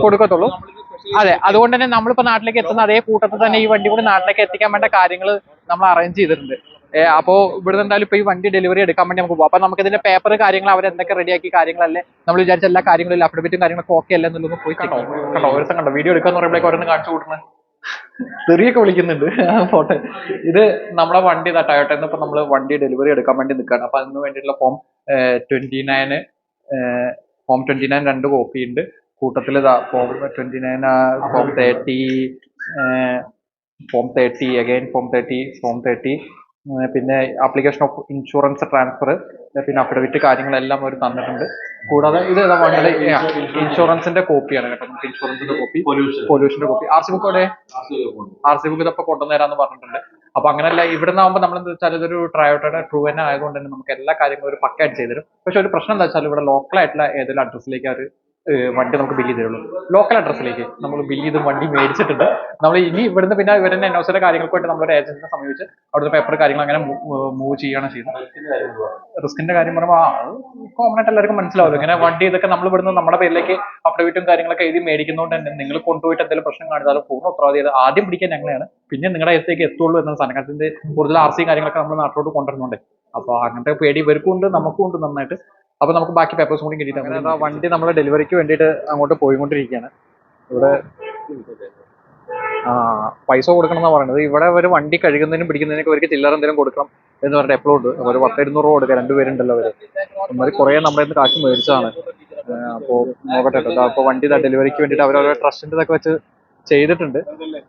കൊടുക്കത്തുള്ളൂ. അതെ അതുകൊണ്ട് തന്നെ നമ്മളിപ്പോ നാട്ടിലേക്ക് എത്തുന്ന അതേ കൂട്ടത്തിൽ തന്നെ ഈ വണ്ടി കൂടി നാട്ടിലേക്ക് എത്തിക്കാൻ വേണ്ട കാര്യങ്ങൾ നമ്മൾ അറേഞ്ച് ചെയ്തിട്ടുണ്ട്. അപ്പോ ഇവിടുന്ന് എന്തായാലും ഇപ്പൊ ഈ വണ്ടി ഡെലിവറി എടുക്കാൻ വേണ്ടി നമുക്ക് പോകാം അപ്പൊ നമുക്ക് ഇതിന്റെ പേപ്പർ കാര്യങ്ങൾ അവർ എന്തൊക്കെ റെഡിയാക്കി കാര്യങ്ങളല്ലേ? നമ്മൾ വിചാരിച്ച എല്ലാ കാര്യങ്ങളും അഫിഡവിറ്റും കാര്യങ്ങളൊക്കെ ഓക്കെ അല്ലേ എന്നുള്ളത് പോയി കണ്ടോ? കണ്ടോ? ഒരു ദിവസം കണ്ടോ? വീഡിയോ എടുക്കാന്ന് പറയുമ്പോഴേക്കും ഓരോന്ന് കാണിച്ചു കൂട്ടുന്നത് തെറിയൊക്കെ വിളിക്കുന്നുണ്ട്. ഫോട്ടോ ഇത് നമ്മുടെ വണ്ടി ഇതാ ടയോട്ട ഇപ്പൊ നമ്മൾ വണ്ടി ഡെലിവറി എടുക്കാൻ വേണ്ടി നിൽക്കുകയാണ് അപ്പൊ അതിന് വേണ്ടിയിട്ടുള്ള form twenty nine form twenty nine രണ്ട് കോപ്പി ഉണ്ട്. കൂട്ടത്തിൽ ഇതാ form twenty nine form thirty form thirty again form thirty form thirty പിന്നെ ആപ്ലിക്കേഷൻ ഓഫ് ഇൻഷുറൻസ് ട്രാൻസ്ഫർ പിന്നെ അഫിഡവിറ്റ് കാര്യങ്ങളെല്ലാം അവർ തന്നിട്ടുണ്ട്. കൂടാതെ ഇത് ഏതാ വേണ്ടത് ഇൻഷുറൻസിന്റെ കോപ്പിയാണ് കേട്ടോ. നമുക്ക് ഇൻഷുറൻസിന്റെ കോപ്പി പൊല്യൂഷന്റെ കോപ്പി ആർ സി ബുക്ക് എവിടെ? ആർ സി ബുക്ക് ഇതൊക്കെ കൊണ്ടുവന്നേരാന്ന് പറഞ്ഞിട്ടുണ്ട്. അപ്പൊ അങ്ങനെയല്ല ഇവിടെ നിന്നാകുമ്പോൾ നമ്മൾ എന്താ വെച്ചാൽ ഇതൊരു ട്രയോട്ടയുടെ ട്രൂ തന്നെ ആയതുകൊണ്ട് തന്നെ നമുക്ക് എല്ലാ കാര്യങ്ങളും ഒരു പക്കായിട്ട് ചെയ്തുതരും. പക്ഷെ ഒരു പ്രശ്നം എന്താ വെച്ചാൽ ഇവിടെ ലോക്കൽ ആയിട്ടുള്ള ഏതെങ്കിലും അഡ്രസ്സിലേക്ക് അവർ വണ്ടി നമുക്ക് ബില്ല് ചെയ്ത് ലോക്കൽ അഡ്രസ്സിലേക്ക് നമ്മൾ ബില്ല് ചെയ്ത് വണ്ടി മേടിച്ചിട്ടുണ്ട്. നമ്മൾ ഇനി ഇവിടുന്ന് പിന്നെ ഇവരുടെ അനൗസര കാര്യങ്ങൾക്കായിട്ട് നമ്മളൊരു ഏജന്റിനെ സമീപിച്ച് അവിടുത്തെ പേപ്പർ കാര്യങ്ങൾ അങ്ങനെ മൂവ് ചെയ്യുകയാണ് ചെയ്യുന്നത്. റിസ്കിന്റെ കാര്യം പറയുമ്പോൾ കോമൺ ആയിട്ട് എല്ലാവർക്കും മനസ്സിലാവും ഇങ്ങനെ വണ്ടി ഇതൊക്കെ നമ്മൾ ഇവിടുന്ന് നമ്മുടെ പേരിലേക്ക് അപ്ഡേറ്റും കാര്യങ്ങളൊക്കെ എഴുതി മേടിക്കുന്നതുകൊണ്ട് തന്നെ നിങ്ങൾ കൊണ്ടുപോയിട്ട് എന്തെങ്കിലും പ്രശ്നം കാണിച്ചാലും പൂർണ ഉത്തരവാദിയത് ആദ്യം പിടിക്കാൻ ഞങ്ങളെയാണ്. പിന്നെ നിങ്ങളുടെ അടുത്തേക്ക് എത്തുള്ളൂ എന്ന സാധനത്തിന്റെ കൂടുതൽ ആർ സി കാര്യങ്ങളൊക്കെ നമ്മൾ നാട്ടിലോട്ട് കൊണ്ടുവരുന്നുണ്ട്. അപ്പൊ അങ്ങനത്തെ പേടി ഇവർക്കും ഉണ്ട് നമുക്കും ഉണ്ട് നന്നായിട്ട്. അപ്പൊ നമുക്ക് ബാക്കി പേപ്പേഴ്സ് കൂടി കിട്ടിയിട്ട് വണ്ടി നമ്മൾ ഡെലിവറിക്ക് വേണ്ടിയിട്ട് അങ്ങോട്ട് പോയിക്കൊണ്ടിരിക്കുകയാണ്. ഇവിടെ ആ പൈസ കൊടുക്കണം എന്നാ പറയുന്നത്. ഇവിടെ ഒരു വണ്ടി കഴുകുന്നതിനും പിടിക്കുന്നതിനൊക്കെ അവർക്ക് ചില്ലറ എന്തെങ്കിലും കൊടുക്കണം എന്ന് പറഞ്ഞിട്ട് എപ്പോഴും ഉണ്ട്. അപ്പൊ ഒരു പത്ത് ഇരുന്നൂറ് രൂപ കൊടുക്കുക. രണ്ടുപേരുണ്ടല്ലോ അവർ. അവർ കുറെ നമ്മുടെ നിന്ന് കാശ് മേടിച്ചതാണ്. ഏഹ് അപ്പോ നോക്കട്ടെ കേട്ടോ. അപ്പൊ വണ്ടി ഡെലിവറിക്ക് വേണ്ടിയിട്ട് അവരവരുടെ ട്രസ്റ്റിന്റെ ഇതൊക്കെ വെച്ച് ചെയ്തിട്ടുണ്ട്.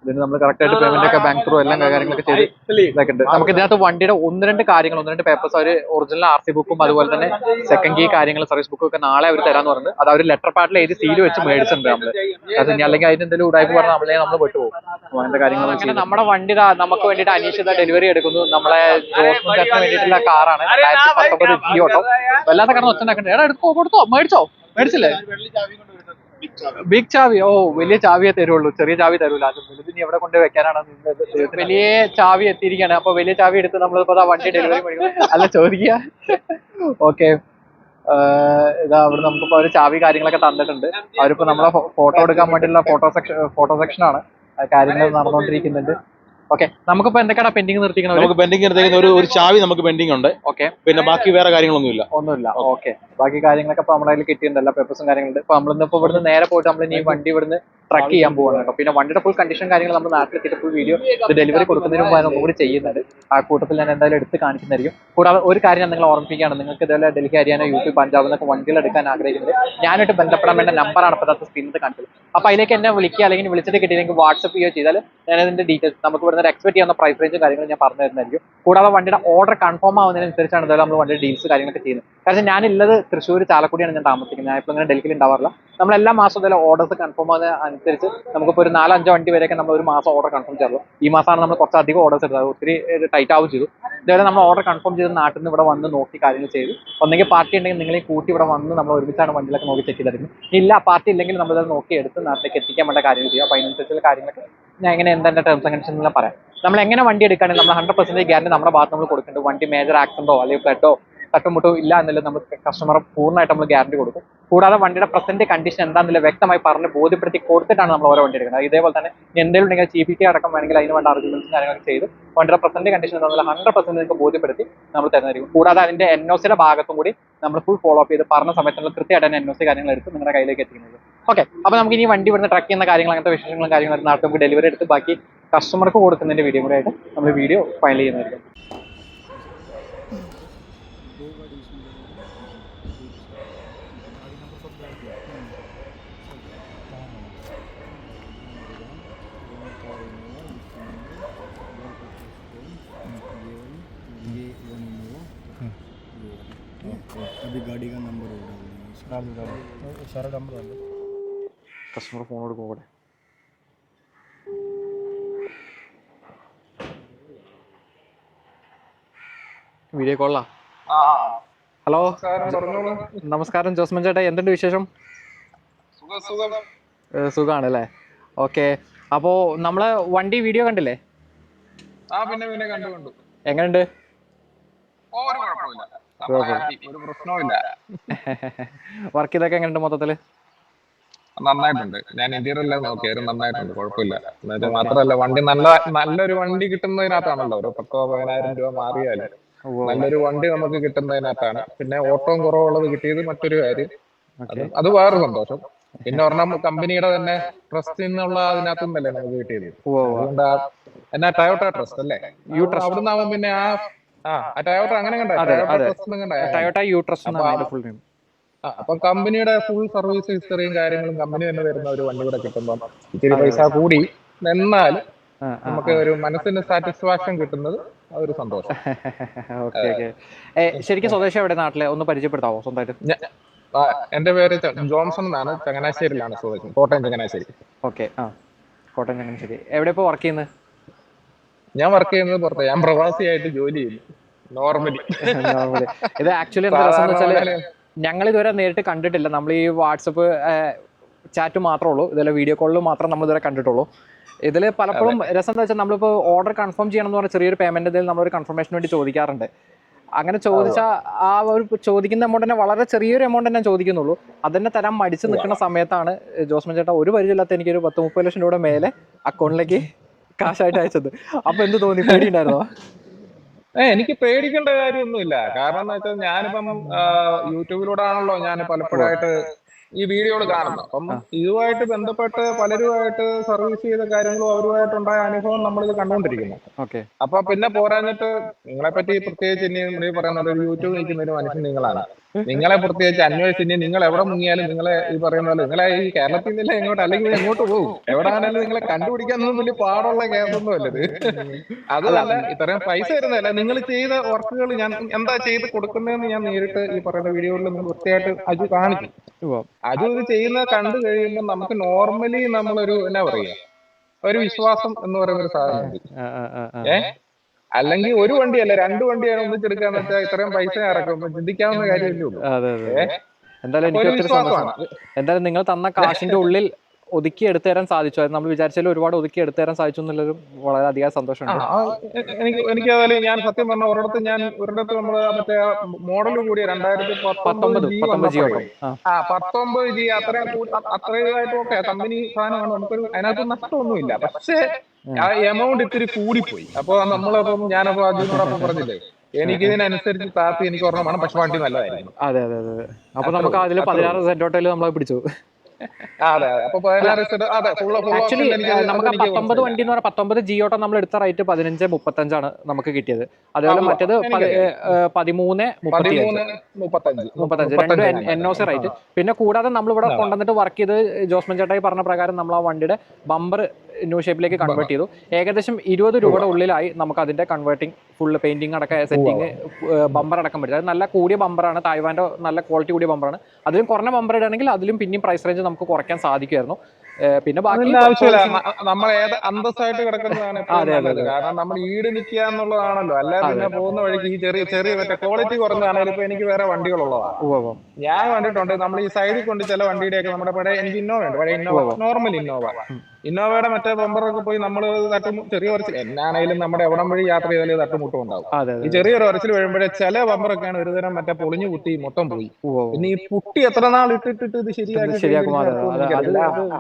ഇതിന് നമ്മൾ കറക്റ്റ് ആയിട്ട് പേയ്മെന്റ് ഒക്കെ ബാങ്ക് ത്രൂ എല്ലാം കാര്യങ്ങളൊക്കെ ചെയ്ത് ഇതൊക്കെ ഉണ്ട് നമുക്ക് ഇതിനകത്ത് വണ്ടിയുടെ ഒന്ന് രണ്ട് കാര്യങ്ങൾ ഒന്ന് രണ്ട് പേപ്പേഴ്സ് അവർ ഒറിജിനൽ ആർ സി ബുക്കും അതുപോലെ തന്നെ സെക്കൻഡ് കീ കാര്യങ്ങൾ സർവീസ് ബുക്കും ഒക്കെ നാളെ അവർ തരാന്ന് പറഞ്ഞത് അത് അവർ ലെറ്റർ പാഡിൽ എഴുതി സീൽ വെച്ച് മേടിച്ചിട്ടുണ്ട് നമ്മൾ. അത് ഇനി അല്ലെങ്കിൽ അതിന് എന്തെങ്കിലും ഉടായ്പ പറഞ്ഞാൽ നമ്മളെ നമ്മൾ പെട്ടുപോകും അങ്ങനത്തെ കാര്യങ്ങൾ അങ്ങനെ നമ്മുടെ വണ്ടി നമുക്ക് വേണ്ടിയിട്ട് അനീഷ് ഡെലിവറി എടുക്കുന്നു. നമ്മളെ ജോസ് വേണ്ടിയിട്ടുള്ള കാറാണ് രണ്ടായിരത്തി പത്തൊമ്പത് ജിയോട്ടോ വല്ലാത്ത കാരണം ഒച്ചണ്ടാക്കണ്ടേ. എടാ എടുക്കോ കൊടുത്തോ. മേടിച്ചോ. മേടിച്ചില്ലേ? ബിഗ് ചാവി ഓ വലിയ ചാവിയെ തരുള്ളൂ. ചെറിയ ചാവി തരൂല. അത് വലുതിനി എവിടെ കൊണ്ട് വെക്കാനാണ്? വലിയ ചാവി എത്തിയിരിക്കുകയാണ്. അപ്പൊ വലിയ ചാവി എടുത്ത് നമ്മളിപ്പോ വണ്ടി ഡെലിവറി മേടിക്കും അല്ല ചോദിക്കുക ഓക്കെ. ഇതാ അവിടെ നമുക്കിപ്പോ ഒരു ചാവി കാര്യങ്ങളൊക്കെ തന്നിട്ടുണ്ട്. അവരിപ്പോ നമ്മളെ ഫോട്ടോ എടുക്കാൻ വേണ്ടിയുള്ള ഫോട്ടോ സെക്ഷൻ ഫോട്ടോ സെക്ഷനാണ്. കാര്യങ്ങൾ നടന്നുകൊണ്ടിരിക്കുന്നുണ്ട്. ഓക്കെ നമുക്കിപ്പോ എന്തൊക്കെയാണ് പെൻഡിങ് നിർത്തിക്കണം നമുക്ക് പെൻഡിങ് നിർത്തിക്കുന്ന ഒരു ഒരു ചാവി നമുക്ക് പെൻഡിങ് ഉണ്ട്. ഓക്കെ പിന്നെ ബാക്കി വേറെ കാര്യങ്ങളൊന്നുമില്ല. ഒന്നുമില്ല. ഓക്കെ ബാക്കി കാര്യങ്ങളൊക്കെ ഇപ്പൊ നമ്മുടെ കയ്യിൽ കിട്ടിയിട്ടുണ്ട്. എല്ലാ പേപ്പേഴ്സും കാര്യങ്ങളുണ്ട്. ഇപ്പൊ നമ്മളിന്ന് ഇപ്പൊ ഇവിടുന്ന് നേരെ പോയിട്ട് നമ്മൾ ഇനി വണ്ടി ഇവിടുന്ന് ട്രക്ക് ചെയ്യാൻ പോവാണ് കേട്ടോ. പിന്നെ വണ്ടിയുടെ ഫുൾ കണ്ടീഷൻ കാര്യങ്ങൾ നമ്മൾ നാട്ടിലെത്തിയിട്ട് ഫുൾ വീഡിയോ ഡെലിവറി കൊടുക്കുന്നതിന് മുമ്പ് നമ്മൾ കൂടി ചെയ്യുന്നുണ്ട്. ആ കൂട്ടത്തിൽ ഞാൻ എന്തായാലും എടുത്ത് കാണിക്കുന്നതായിരിക്കും. കൂടാതെ ഒരു കാര്യം ഞാൻ നിങ്ങൾ ഓർമ്മിപ്പിക്കുകയാണ്. നിങ്ങൾക്ക് ഇതുപോലെ ഡൽഹി ഹരിയാന യു പി പഞ്ചാബ് എന്നൊക്കെ വണ്ടികൾ എടുക്കാൻ ആഗ്രഹിക്കുന്നത്. ഞാനായിട്ട് ബന്ധപ്പെടാൻ വേണ്ട നമ്പറാണ് ഇപ്പോഴത്തെ സ്ക്രീനിൽ കാണിച്ചത്. അപ്പൊ അതിലേക്ക് എന്നെ വിളിക്കുക അല്ലെങ്കിൽ വിളിച്ചിട്ട് കിട്ടിയില്ലെങ്കിൽ വാട്സപ്പ് ചെയ്യുകയോ ചെയ്താൽ ഞാൻ അതിന്റെ ഡീറ്റെയിൽസ് നമുക്ക് ഇവിടുന്ന് എക്സ്പെക്ട് ചെയ്യുന്ന പ്രൈസ് റേഞ്ച് കാര്യങ്ങളും ഞാൻ പറഞ്ഞു തരുന്നതായിരിക്കും. കൂടാതെ വണ്ടിയുടെ ഓർഡർ കൺഫേം ആവുന്നതിനനുസരിച്ചാണ് ഇതുപോലെ നമ്മൾ വണ്ടിയുടെ ഡീൽസ് കാര്യങ്ങളൊക്കെ ചെയ്യുന്നത്. കാരണം ഞാനുള്ളത് തൃശ്ശൂർ ചാലക്കുടിയാണ് ഞാൻ താമസിക്കുന്നത്. ഞാൻ ഇപ്പോൾ ഇങ്ങനെ ഡൽഹിയിൽ ഉണ്ടാവാറില്ല. നമ്മൾ എല്ലാ മാസം ഇതുപോലെ ഓർഡേഴ്സ് കൺഫേം ആവുന്ന അനുസരിച്ച് നമുക്കിപ്പോൾ ഒരു നാലഞ്ചോ വണ്ടി വരെയൊക്കെ നമ്മൾ ഒരു മാസം ഓർഡർ കൺഫേം ചെയ്തു ഈ മാസമാണ് നമ്മൾ കുറച്ചധികം ഓർഡേഴ്സ് എടുത്തത്. ഒത്തിരി ടൈറ്റ് ആവും ചെയ്തു. ഇതുവരെ നമ്മൾ ഓർഡർ കൺഫേം ചെയ്ത് നാട്ടിൽ നിന്ന് ഇവിടെ വന്ന് നോക്കി കാര്യങ്ങൾ ചെയ്ത്. ഒന്നെങ്കിൽ പാർട്ടി ഉണ്ടെങ്കിൽ നിങ്ങളെ കൂട്ടി ഇവിടെ വന്ന് നമ്മൾ ഒരുമിച്ചാണ് വണ്ടിയിലൊക്കെ നോക്കി ചെക്ക് ചെയ്തിരുന്നത് ഇല്ല പാർട്ടി ഇല്ലെങ്കിൽ നമ്മൾ നോക്കി എടുത്ത് നാട്ടിലേക്ക് എത്തിക്കാൻ വേണ്ട കാര്യങ്ങൾ ചെയ്യുക. അപ്പോൾ അതിനനുസരിച്ചുള്ള കാര്യങ്ങളൊക്കെ ഞാൻ എങ്ങനെ എന്തെന്റെ ടേംസ് ആൻഡ് കണ്ടീഷൻസ് പറയാം. നമ്മൾ എങ്ങനെ വണ്ടി എടുക്കുകയാണെങ്കിൽ നമ്മൾ ഹൺഡ്രഡ് പെർസെന്റ് ഗ്യാരണ്ടി നമ്മുടെ ഭാഗത്ത് നമ്മൾ കൊടുക്കുന്നുണ്ട് വണ്ടി മേജർ ആക്സിഡന്റോ അല്ലെങ്കിൽ ഫ്ലഡോ തട്ടുമുട്ടോ ഇല്ല എന്നുള്ളത് നമ്മൾ കസ്റ്റമർ പൂർണമായിട്ട് നമ്മൾ ഗ്യാരണ്ടി കൊടുക്കും. കൂടാതെ വണ്ടിയുടെ പ്രസന്റ് കണ്ടീഷൻ എന്താണെന്നുള്ള വ്യക്തമായി പറഞ്ഞ് ബോധ്യപ്പെടുത്തി കൊടുത്തിട്ടാണ് നമ്മൾ ഓരോ വണ്ടി എടുക്കുന്നത്. ഇതേപോലെ തന്നെ എന്തെങ്കിലും ഉണ്ടെങ്കിൽ ജി പി ടി അടക്കം വേണമെങ്കിൽ അതിന് വേണ്ട ആർഗ്യുമെന്റ്സും കാര്യങ്ങളൊക്കെ ചെയ്ത് വണ്ടിയുടെ പ്രസന്റ് കണ്ടീഷൻ എന്താണെന്നുള്ള ഹൺഡ്രഡ് പെർസെന്റ് നിങ്ങൾക്ക് ബോധ്യപ്പെടുത്തി നമ്മൾ തരുന്നതായിരിക്കും. കൂടാതെ അതിന്റെ എൻ ഒ സിയുടെ ഭാഗത്തും കൂടി നമ്മൾ ഫുൾ ഫോളോ അപ്പ് ചെയ്ത് പറഞ്ഞ സമയത്ത് നമ്മൾ കൃത്യമായിട്ട് എൻ ഒ സി കാര്യങ്ങൾ എടുത്ത് നിങ്ങളുടെ കയ്യിലേക്ക് എത്തിക്കുന്നത്. ഓക്കെ അപ്പൊ നമുക്ക് ഇനി വണ്ടി ഇവിടുന്ന് ട്രക്ക് ചെയ്യുന്ന കാര്യങ്ങൾ അങ്ങനത്തെ വിശേഷങ്ങളും കാര്യങ്ങളും നാട്ടിൽ നമുക്ക് ഡെലിവറി എടുത്ത് ബാക്കി കസ്റ്റമർക്ക് കൊടുക്കുന്നതിന്റെ വീഡിയോ കൂടെ ആയിട്ട് നമ്മൾ വീഡിയോ ഫൈനൽ ചെയ്യുന്നതായിരിക്കും. अभी गाड़ी का नंबर होगा सारा नंबर डाल दो കസ്റ്റമർ ഫോൺ കൊടുക്കും കൂടെ വീഡിയോ കോളാ ഹലോ നമസ്കാരം ജോസ്മൻ ചേട്ടാ എന്തുണ്ട് വിശേഷം ഏ, സുഖാണ് അല്ലേ ഓക്കെ അപ്പോ നമ്മളെ വണ്ടി വീഡിയോ കണ്ടില്ലേ ആ പിന്നെ പിന്നെ കണ്ടു കണ്ടു എങ്ങനെയുണ്ട് ഓ ഒരു പ്രശ്നവുമില്ല. വർക്ക് ചെയ്തൊക്കെ എങ്ങനെയുണ്ട് മൊത്തത്തിൽ? നന്നായിട്ടുണ്ട്. ഞാൻ ഇന്റീരിയർ എല്ലാം നോക്കിയായിരുന്നു നന്നായിട്ടുണ്ട്. കുഴപ്പമില്ല. എന്നുവെച്ചാൽ മാത്രമല്ല വണ്ടി നല്ല നല്ലൊരു വണ്ടി കിട്ടുന്നതിനകത്താണല്ലോ. ഒരു പത്തോ പതിനായിരം രൂപ മാറിയാലും നല്ലൊരു വണ്ടി നമുക്ക് കിട്ടുന്നതിനകത്താണ്. പിന്നെ ഓട്ടവും കുറവുള്ളത് കിട്ടിയത് മറ്റൊരു കാര്യം. അത് വേറെ സന്തോഷം. പിന്നെ ഒരെണ്ണം കമ്പനിയുടെ തന്നെ ട്രസ്റ്റ് എന്നുള്ള അതിനകത്തു നിന്നല്ലേ നമുക്ക് കിട്ടിയത്. അതുകൊണ്ട് എന്നാ ടയോട്ട ട്രസ്റ്റ് അല്ലേ? U trust. അവിടുന്ന് അവൻ പിന്നെ ആ ടയോട്ട യൂട്രസ് എന്നാണ് ഫുൾ നെയിം അപ്പൊ കമ്പനിയുടെ ഫുൾ സർവീസ് ഹിസ്റ്ററിയും കാര്യങ്ങളും കമ്പനി തന്നെ വരുന്ന ഒരു വണ്ടി കൂടെ കിട്ടുമ്പോൾ ഇത്തിരി പൈസ കൂടി. എന്നാൽ നമുക്ക് ഒരു മനസ്സിന് സാറ്റിസ്ഫാക്ഷൻ കിട്ടുന്നത് ഒരു സന്തോഷം. Okay okay. ശരിക്കും സ്വദേശം എവിടെ? നാട്ടിലെ ഒന്ന് പരിചയപ്പെടുത്താവോ സ്വന്തമായിട്ട്? എന്റെ പേര് ജോൺസൺ എന്നാണ്. ചങ്ങനാശ്ശേരിയിലാണ് സ്വദേശം. കോട്ടയം ചങ്ങനാശ്ശേരി. ഓക്കെ ആ. കോട്ടയം ചങ്ങനാശ്ശേരി. എവിടെ ഇപ്പോൾ വർക്ക് ചെയ്യുന്നത്? ഞാൻ വർക്ക് ചെയ്യുന്നത് പുറത്ത്. ഞാൻ പ്രവാസി ആയിട്ട് ജോലി ചെയ്യുന്നു. നോർമലി. ഇത് ആക്ച്വലി എന്താ രസം എന്ന് വെച്ചാൽ ഞങ്ങൾ ഇതുവരെ നേരിട്ട് കണ്ടിട്ടില്ല. നമ്മൾ ഈ വാട്സപ്പ് ചാറ്റ് മാത്രമേ ഉള്ളൂ. ഇതുപോലെ വീഡിയോ കോളിൽ മാത്രം നമ്മൾ ഇതുവരെ കണ്ടിട്ടുള്ളൂ. ഇതിൽ പലപ്പോഴും രസം എന്താ വെച്ചാൽ നമ്മളിപ്പോൾ ഓർഡർ കൺഫേം ചെയ്യണം എന്ന് പറഞ്ഞ ചെറിയൊരു പേയ്മെന്റ് ഇതിൽ നമ്മളൊരു കൺഫർമേഷന് വേണ്ടി ചോദിക്കാറുണ്ട്. അങ്ങനെ ചോദിച്ചാൽ ആ ഒരു ചോദിക്കുന്ന എമൗണ്ട് തന്നെ വളരെ ചെറിയൊരു എമൗണ്ട് തന്നെ ചോദിക്കുന്നുള്ളൂ. അതന്നെ തരാൻ മടിച്ച് നിൽക്കുന്ന സമയത്താണ് ജോസ്മൻ ചേട്ടാ ഒരു പരിചയമില്ലാത്ത എനിക്കൊരു പത്ത് മുപ്പത് ലക്ഷം രൂപയുടെ മേലെ അക്കൗണ്ടിലേക്ക് കാശായിട്ട് അയച്ചത് അപ്പൊ എന്ത് തോന്നി? പേടിയുണ്ടായിരുന്നോ? ഏ എനിക്ക് പേടിക്കേണ്ട കാര്യമൊന്നുമില്ല. കാരണം എന്താ വെച്ചാൽ ഞാനിപ്പം യൂട്യൂബിലൂടെ ആണല്ലോ ഞാൻ പലപ്പോഴായിട്ട് ഈ വീഡിയോകൾ കാണുന്നത്. അപ്പം ഇതുമായിട്ട് ബന്ധപ്പെട്ട് പലരുമായിട്ട് സർവീസ് ചെയ്ത കാര്യങ്ങളും അവരുമായിട്ടുണ്ടായ അനുഭവം നമ്മൾ ഇത് കണ്ടുകൊണ്ടിരിക്കുന്നു. ഓക്കെ. അപ്പൊ പിന്നെ പോരാഞ്ഞിട്ട് നിങ്ങളെ പറ്റി പ്രത്യേകിച്ച് ഇനി നമ്മൾ ഈ പറയുന്നത് ഒരു യൂട്യൂബ് നിൽക്കുന്ന ഒരു മനുഷ്യൻ നിങ്ങളാണ്. നിങ്ങളെ പ്രത്യേകിച്ച് അന്വേഷിച്ച് ഇനി നിങ്ങൾ എവിടെ മുങ്ങിയാലും നിങ്ങളെ ഈ പറയുന്ന പോലെ നിങ്ങളെ ഈ കേരളത്തിൽ നിന്നില്ല എങ്ങോട്ട് അല്ലെങ്കിൽ എങ്ങോട്ട് പോകും. എവിടെയാണെങ്കിലും നിങ്ങളെ കണ്ടുപിടിക്കാനൊന്നും വലിയ പാടുള്ള കേസൊന്നും അല്ലത് അതല്ല ഇത്രയും പൈസ വരുന്നതല്ല നിങ്ങൾ ചെയ്ത വർക്കുകൾ ഞാൻ എന്താ ചെയ്ത് കൊടുക്കുന്നതെന്ന് ഞാൻ നേരിട്ട് ഈ പറയുന്ന വീഡിയോയിൽ നിങ്ങൾ വൃത്തിയായിട്ട് അത് കാണിച്ചു അജു ഇത് ചെയ്യുന്നത് കണ്ടു കഴിയുമ്പോൾ നമുക്ക് നോർമലി നമ്മളൊരു എന്നാ പറയാ ഒരു വിശ്വാസം എന്ന് പറയുന്ന ഒരു സാധനം. ഏ? അല്ലെങ്കിൽ ഒരു വണ്ടിയല്ല രണ്ട് വണ്ടിയാണ് ഒന്നിച്ചെടുക്കാന്ന് വെച്ചാൽ ഇത്രയും പൈസ ഇറക്കും ചിന്തിക്കാവുന്ന കാര്യമല്ലേ ഉള്ളൂ. അതെ അതെ? എന്തായാലും എനിക്ക് ഒരു ഒത്തിരി സന്തോഷം. എന്തായാലും നിങ്ങൾ തന്ന കാശിന്റെ ഉള്ളിൽ ഒതുക്കി എടുത്തു തരാൻ സാധിച്ചു. നമ്മൾ വിചാരിച്ചാലും ഒരുപാട് ഒതുക്കി എടുത്തു തരാൻ സാധിച്ചു എന്നുള്ളൊരു വളരെ അധികം സന്തോഷമുണ്ട്. എനിക്ക് എനിക്ക് ഞാൻ സത്യം പറഞ്ഞ ഒരിടത്ത് ഞാൻ ഒരിടത്ത് നമ്മൾ മറ്റേ മോഡൽ കൂടിയ രണ്ടായിരത്തി പത്തൊമ്പത് ആ. പത്തൊമ്പത് ജി അത്ര അത്രയായിട്ടൊക്കെ ഓക്കെ കമ്പനി സാധനമാണ്. നമുക്കൊരു അതിനകത്ത് നഷ്ടമൊന്നുമില്ല. പക്ഷേ ആ എമൗണ്ട് ഇത്തിരി കൂടിപ്പോയി. അപ്പൊ നമ്മളപ്പം ഞാനപ്പോ അജിനോടൊപ്പം പറഞ്ഞില്ലേ എനിക്ക് ഇതിനനുസരിച്ച് താത്തി എനിക്ക് ഓർമ്മ വേണം പക്ഷെ വണ്ടി നല്ലതായിരുന്നു അതെ അതെ അതെ അപ്പൊ നമുക്ക് അതിൽ പതിനാറ് പതിനാറ് ഹോട്ടലിൽ നമ്മളെ പിടിച്ചു. ആക്ച്വലി നമുക്ക് പത്തൊമ്പത് വണ്ടി എന്ന് പറഞ്ഞാൽ പത്തൊമ്പത് ജിയോട്ടോ നമ്മൾ എടുത്ത റേറ്റ് പതിനഞ്ച് മുപ്പത്തഞ്ചാണ് നമുക്ക് കിട്ടിയത്. അതേപോലെ മറ്റേത് പതിമൂന്ന് മുപ്പത്തി പതിമൂന്ന് മുപ്പത്തഞ്ച്. രണ്ട് എൻ ഒ സി റേറ്റ് പിന്നെ കൂടാതെ നമ്മൾ ഇവിടെ. കൊണ്ടുവന്നിട്ട് വർക്ക് ചെയ്ത് ജോസ്മൻ ചേട്ടായി പറഞ്ഞ പ്രകാരം നമ്മൾ ആ വണ്ടിയുടെ ബമ്പർ ന്യൂ ഷേപ്പിലേക്ക് കൺവേർട്ട് ചെയ്തു. ഏകദേശം ഇരുപത് രൂപയുടെ ഉള്ളിലായി നമുക്ക് അതിന്റെ കൺവേർട്ടിംഗ് ഫുള്ള് പെയിന്റിംഗ് അടക്കം സെറ്റിംഗ് ബമ്പർ അടക്കം പറ്റും അത് നല്ല കൂടിയ ബമ്പറാണ് തായ്വാന്റെ നല്ല ക്വാളിറ്റി കൂടിയ ബമ്പറാണ് അതിലും കുറഞ്ഞ ബമ്പർ ഇടുകയാണെങ്കിൽ അതിലും പിന്നെയും പ്രൈസ് റേഞ്ച് നമുക്ക് കുറയ്ക്കാൻ സാധിക്കുമായിരുന്നു. പിന്നെ ബാക്കി നമ്മൾ ഏത് അന്തസ്സായിട്ട് കിടക്കുന്നതാണ് അതെ, അതെ, കാരണം നമ്മൾ ഈട് നിൽക്കുക എന്നുള്ളതാണല്ലോ. അല്ലാതെ പിന്നെ പോകുന്ന വഴിക്ക് ഈ ചെറിയ ചെറിയ മറ്റേ ക്വാളിറ്റി കുറഞ്ഞാണെങ്കിൽ ഇപ്പൊ എനിക്ക് വേറെ വണ്ടികളുള്ളതാണ്. ഞാൻ കണ്ടിട്ടുണ്ട് നമ്മൾ ഈ സൈഡിൽ കൊണ്ട് ചില വണ്ടിയുടെയൊക്കെ നമ്മുടെ പഴയ എനിക്ക് ഇന്നോവ ഉണ്ട് പഴയ ഇന്നോവ നോർമൽ ഇന്നോവ ഇന്നോവയുടെ മറ്റേ ബമ്പറൊക്കെ പോയി നമ്മൾ തട്ടും ചെറിയ ഒരച്ചിൽ എന്നാണേലും നമ്മുടെ എവിടം വഴി യാത്ര ചെയ്താലും തട്ടുമുട്ടും ഉണ്ടാവും ഈ ചെറിയൊരു ഉരച്ചിൽ വീഴുമ്പോഴേ ചില ബമ്പറൊക്കെയാണ് ഒരു തരം മറ്റേ പൊളിഞ്ഞു കുട്ടി മൊത്തം പോയി. പിന്നെ ഈ പുട്ടി എത്ര നാൾ ഇട്ടിട്ടിട്ട് ഇത് ശരിയാക്കി.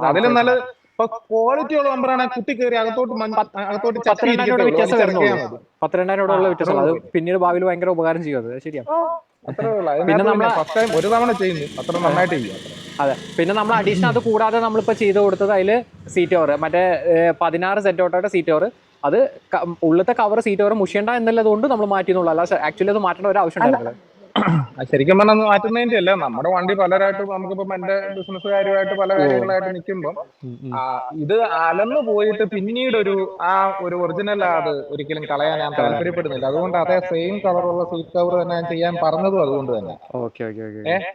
അതിലും നല്ല ഇപ്പൊ ക്വാളിറ്റി ഉള്ള ബമ്പറാണ് കുട്ടി കയറി അകത്തോട്ട് അകത്തോട്ട് പത്തിരണ്ടായിരം. വ്യത്യാസം വരുന്നുള്ളൂ. പത്തിരണ്ടായിരം വ്യത്യാസം. അത് പിന്നീട് ഭാവിയിൽ ഭയങ്കര ഉപകാരം ചെയ്യും അത്. ശരിയാണ്. പിന്നെ പിന്നെ ഫസ്റ്റ് ടൈം ഒരു തവണ ചെയ്യുന്നു. അത്ര നന്നായിട്ട് ചെയ്യാം അതെ. പിന്നെ നമ്മൾ അഡീഷണൽ അത് കൂടാതെ നമ്മളിപ്പോൾ ചെയ്ത് കൊടുത്തത് അതിൽ സീറ്റ് ഓവർ മറ്റേ പതിനാറ് സെറ്റ് ഓട്ടോയുടെ സീറ്റ് ഓവർ അത് ഉള്ളത്തെ കവർ സീറ്റ് ഓവർ മുഷിയണ്ട എന്നുള്ളത് കൊണ്ട് നമ്മൾ മാറ്റിയെന്നുള്ളൂ. അല്ല ആക്ച്വലി അത് മാറ്റേണ്ട ഒരു ആവശ്യം ഉണ്ടായിരുന്നില്ല ശരിക്കും പറഞ്ഞാൽ മാറ്റുന്നതിന്റെ അല്ല. നമ്മുടെ വണ്ടി പലരായിട്ട് നമുക്കിപ്പം എന്റെ ബിസിനസ്സുകാരുമായിട്ട് പല കാര്യങ്ങളായിട്ട് നിൽക്കുമ്പോൾ ഇത് അലന്നു പോയിട്ട് പിന്നീട് ഒരു ആ ഒരു ഒറിജിനൽ അത് ഒരിക്കലും കളയാൻ ഞാൻ താല്പര്യപ്പെടുന്നില്ല. അതുകൊണ്ട് അതേ സെയിം കളറുള്ള സീറ്റ് കവർ തന്നെ ഞാൻ ചെയ്യാൻ പറഞ്ഞതും അതുകൊണ്ട് തന്നെ.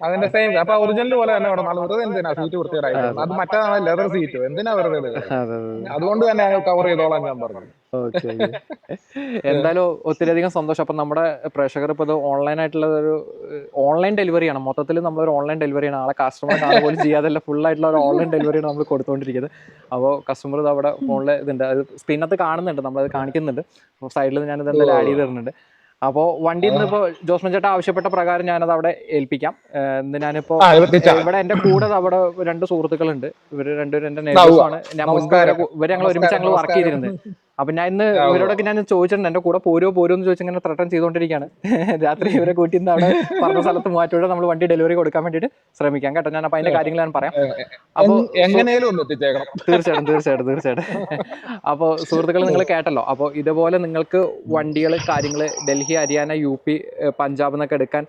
അതിന്റെ സെയിം അപ്പൊ ഒറിജിനൽ പോലെ തന്നെ അവിടെ നാളെ വെറുതെ എന്തിനാ സീറ്റ് വൃത്തികേടായിട്ട് അത് മറ്റേതാണ് ലെതർ സീറ്റ് എന്തിനാ വെറുതെ അതെ അതെ അതുകൊണ്ട് തന്നെ കവർ ചെയ്തോളാം ഞാൻ പറഞ്ഞു. എന്തായാലും ഒത്തിരിയധികം സന്തോഷം. അപ്പം നമ്മുടെ പ്രേക്ഷകർ ഇപ്പോൾ ഇത് ഓൺലൈൻ ആയിട്ടുള്ള ഒരു ഓൺലൈൻ ഡെലിവറിയാണ് മൊത്തത്തിൽ നമ്മളൊരു ഓൺലൈൻ ഡെലിവറിയാണ് ആളെ കസ്റ്റമർ കാണുക പോലും ചെയ്യാതല്ല. ഫുൾ ആയിട്ടുള്ള ഒരു ഓൺലൈൻ ഡെലിവറിയാണ് നമ്മൾ കൊടുത്തുകൊണ്ടിരിക്കുന്നത്. അപ്പോൾ കസ്റ്റമർ ഇത് അവിടെ ഫോണിൽ ഇതുണ്ട്. അത് സ്ക്രീനകത്ത് കാണുന്നുണ്ട്. നമ്മളത് കാണിക്കുന്നുണ്ട്. സൈഡിൽ ഞാൻ എന്തായാലും ആഡ് ചെയ്ത് തരുന്നുണ്ട് അപ്പോൾ വണ്ടി ഇന്ന് ഇപ്പോൾ ജോസ്മൻ ചേട്ടാ ആവശ്യപ്പെട്ട പ്രകാരം ഞാനത് അവിടെ ഏൽപ്പിക്കാം. ഇന്ന് ഞാനിപ്പോ ഇവിടെ എന്റെ കൂടെ അവിടെ രണ്ട് സുഹൃത്തുക്കളുണ്ട്. ഇവർ രണ്ടുപേരും എന്റെ ആണ്. ഞാൻ മുൻപ് ഇവർ ഞങ്ങൾ ഒരുമിച്ച് ഞങ്ങൾ വർക്ക് ചെയ്തിരുന്നത്. അപ്പൊ ഞാൻ ഇന്ന് ഇവരോടൊക്കെ ഞാൻ ചോദിച്ചിട്ടുണ്ട്. എന്റെ കൂടെ പോരോ പോരോ എന്ന് ചോദിച്ച് ഇങ്ങനെ ത്രട്ടൻ ചെയ്തുകൊണ്ടിരിക്കുകയാണ്. രാത്രി ഇവരെ കൂട്ടി ഇന്ന് അവിടെ പറഞ്ഞ സ്ഥലത്ത് മാറ്റിയിട്ട് നമ്മൾ വണ്ടി ഡെലിവറി കൊടുക്കാൻ വേണ്ടിയിട്ട് ശ്രമിക്കാം കേട്ടോ. ഞാൻ അപ്പൊ അതിന്റെ കാര്യങ്ങൾ ഞാൻ പറയാം. അപ്പോൾ എങ്- എങ്ങനെയും ഒന്ന് എത്തിച്ചേക്കണം. തീർച്ചയായിട്ടും തീർച്ചയായിട്ടും തീർച്ചയായിട്ടും. അപ്പോൾ സുഹൃത്തുക്കൾ നിങ്ങൾ കേട്ടല്ലോ. അപ്പോൾ ഇതുപോലെ നിങ്ങൾക്ക് വണ്ടികൾ കാര്യങ്ങൾ ഡൽഹി ഹരിയാന യു പി പഞ്ചാബ് എന്നൊക്കെ എടുക്കാൻ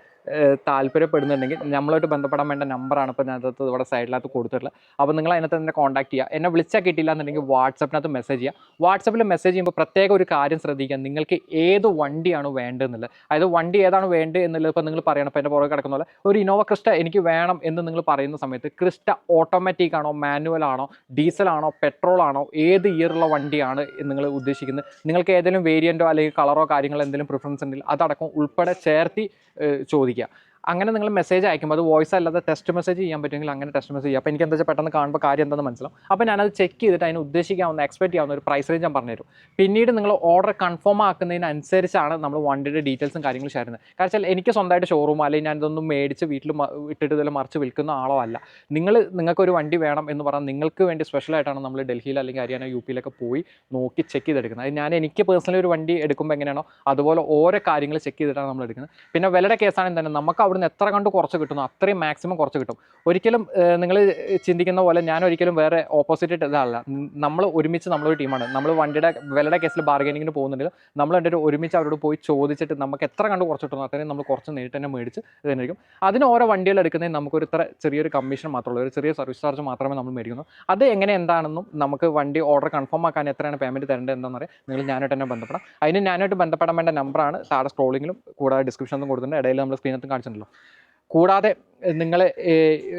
താല്പര്യപ്പെടുന്നുണ്ടെങ്കിൽ നമ്മളായിട്ട് ബന്ധപ്പെടാൻ വേണ്ട നമ്പറാണ് ഇപ്പോൾ അതിനകത്ത് ഇവിടെ സൈഡിനകത്ത് കൊടുത്തിട്ടുള്ളത്. അപ്പോൾ നിങ്ങൾ അതിനകത്ത് തന്നെ കോൺടാക്ട് ചെയ്യുക. എന്നെ വിളിച്ചാൽ കിട്ടിയില്ല എന്നുണ്ടെങ്കിൽ വാട്സപ്പിനകത്ത് മെസ്സേജ് ചെയ്യുക. വാട്സപ്പിൽ മെസ്സേജ് ചെയ്യുമ്പോൾ പ്രത്യേക ഒരു കാര്യം ശ്രദ്ധിക്കുക. നിങ്ങൾക്ക് ഏത് വണ്ടിയാണ് വേണ്ടതെന്നുള്ളത്. അതായത് വണ്ടി ഏതാണ് വേണ്ടത് എന്നുള്ളത് ഇപ്പോൾ നിങ്ങൾ പറയണം. ഇപ്പോൾ എന്റെ പുറകെ കിടക്കുന്ന പോലെ ഒരു ഇന്നോവ ക്രിസ്റ്റ എനിക്ക് വേണം എന്ന് നിങ്ങൾ പറയുന്ന സമയത്ത് ക്രിസ്റ്റ ഓട്ടോമാറ്റിക് ആണോ മാനുവൽ ആണോ ഡീസൽ ആണോ പെട്രോൾ ആണോ ഏത് ഇയറുള്ള വണ്ടിയാണ് നിങ്ങൾ ഉദ്ദേശിക്കുന്നത്? നിങ്ങൾക്ക് ഏതെങ്കിലും വേരിയന്റോ അല്ലെങ്കിൽ കളറോ കാര്യങ്ങളോ എന്തെങ്കിലും പ്രിഫറൻസ് ഉണ്ടെങ്കിൽ അതടക്കം ഉൾപ്പെടെ ചേർത്തി ഏഹ്, ചോദിക്കുക അങ്ങനെ നിങ്ങൾ മെസ്സേജ് അയക്കുമ്പോൾ അത് വോയിസ് അല്ലാതെ ടെസ്റ്റ് മെസ്സേജ് ചെയ്യാൻ പറ്റുമെങ്കിൽ അങ്ങനെ ടെസ്റ്റ് മെസ്സേജ് ചെയ്യാം. അപ്പോൾ എനിക്ക് എന്താ വെച്ചാൽ പെട്ടെന്ന് കാണുമ്പോൾ കാര്യം എന്താണെന്ന് മനസ്സിലാവും. അപ്പോൾ ഞാനത് ചെക്ക് ചെയ്തിട്ട് അതിന് ഉദ്ദേശിക്കാവുന്ന എക്സ്പെക്ട് ചെയ്യാവുന്ന ഒരു പ്രൈസ് റേഞ്ച് ഞാൻ പറഞ്ഞുതരും. പിന്നീട് നിങ്ങൾ ഓർഡർ കൺഫേം ആക്കുന്നതിനനുസരിച്ചാണ് നമ്മൾ വണ്ടിയുടെ ഡീറ്റെയിൽസും കാര്യങ്ങളും ഷെയർ ചെയ്യുന്നത്. കാരണം വെച്ചാൽ എനിക്ക് സ്വന്തമായിട്ട് ഷോറൂം അല്ലെങ്കിൽ ഞാൻ ഇതൊന്നും മേടിച്ച് വീട്ടിൽ ഇട്ടിട്ട് ഇതിൽ മറിച്ച് വിൽക്കുന്ന ആളോ അല്ല. നിങ്ങൾ നിങ്ങൾക്ക് ഒരു വണ്ടി വേണം എന്ന് പറഞ്ഞാൽ നിങ്ങൾക്ക് വേണ്ടി സ്പെഷ്യലായിട്ടാണ് നമ്മൾ ഡൽഹിയിൽ അല്ലെങ്കിൽ ഹരിയാന യു പിയിലൊക്കെ പോയി നോക്കി ചെക്ക് ചെയ്തെടുക്കുന്നത്. അത് ഞാൻ എനിക്ക് പേഴ്സണലി ഒരു വണ്ടി എടുക്കുമ്പോൾ എങ്ങനെയാണോ അതുപോലെ ഓരോ കാര്യങ്ങൾ ചെക്ക് ചെയ്തിട്ടാണ് നമ്മൾ എടുക്കുന്നത്. പിന്നെ വിലയുടെ കേസാണെങ്കിൽ തന്നെ നമുക്ക് അവിടുന്ന് എത്ര കണ്ട് കുറച്ച് കിട്ടുന്നു അത്രയും മാക്സിമം കുറച്ച് കിട്ടും. ഒരിക്കലും നിങ്ങൾ ചിന്തിക്കുന്ന പോലെ ഞാൻ ഒരിക്കലും വേറെ ഓപ്പോസിറ്റ് ഇതല്ല. നമ്മൾ ഒരുമിച്ച് നമ്മളൊരു ടീമാണ്. നമ്മൾ വണ്ടിയുടെ വിലയുടെ കേസിൽ ബാർഗനിങ്ങിന് പോകുന്നുണ്ടെങ്കിൽ നമ്മൾ രണ്ടുപേരും ഒരുമിച്ച് അവരോട് പോയി ചോദിച്ചിട്ട് നമുക്ക് എത്ര കണ്ട് കുറച്ച് കിട്ടുന്നു അത്രയും നമ്മൾ കുറച്ച് നേരിട്ട് തന്നെ മേടിച്ച് ഇതായിരിക്കും അതിന് ഓരോ വണ്ടികൾ എടുക്കുന്നതിന് നമുക്കൊരു ഇത്ര ചെറിയൊരു കമ്മീഷൻ മാത്രമുള്ളൂ ഒരു ചെറിയ സർവീസ് ചാർജ് മാത്രമേ നമ്മൾ മേടിക്കുന്നു അത് എങ്ങനെ എന്താണെന്നും നമുക്ക് വണ്ടി ഓർഡർ കൺഫേം ആക്കാൻ എത്രയാണ് പേയ്മെന്റ് തരേണ്ടത് എന്താണെന്ന് അറിയാം. നിങ്ങൾ ഞാനായിട്ട് തന്നെ ബന്ധപ്പെടാം. അതിന് ഞാനായിട്ട് ബന്ധപ്പെടാൻ വേണ്ട നമ്പറാണ് താഴെ സ്ക്രോളിങ്ങിലും കൂടാതെ ഡിസ്ക്രിപ്ഷനിലും കൊടുത്തിട്ടുണ്ട്. ഇടയിൽ നമ്മൾ സ്ക്രീനത്തും കാണിച്ചിട്ടുണ്ടല്ലോ. കൂടാതെ നിങ്ങൾ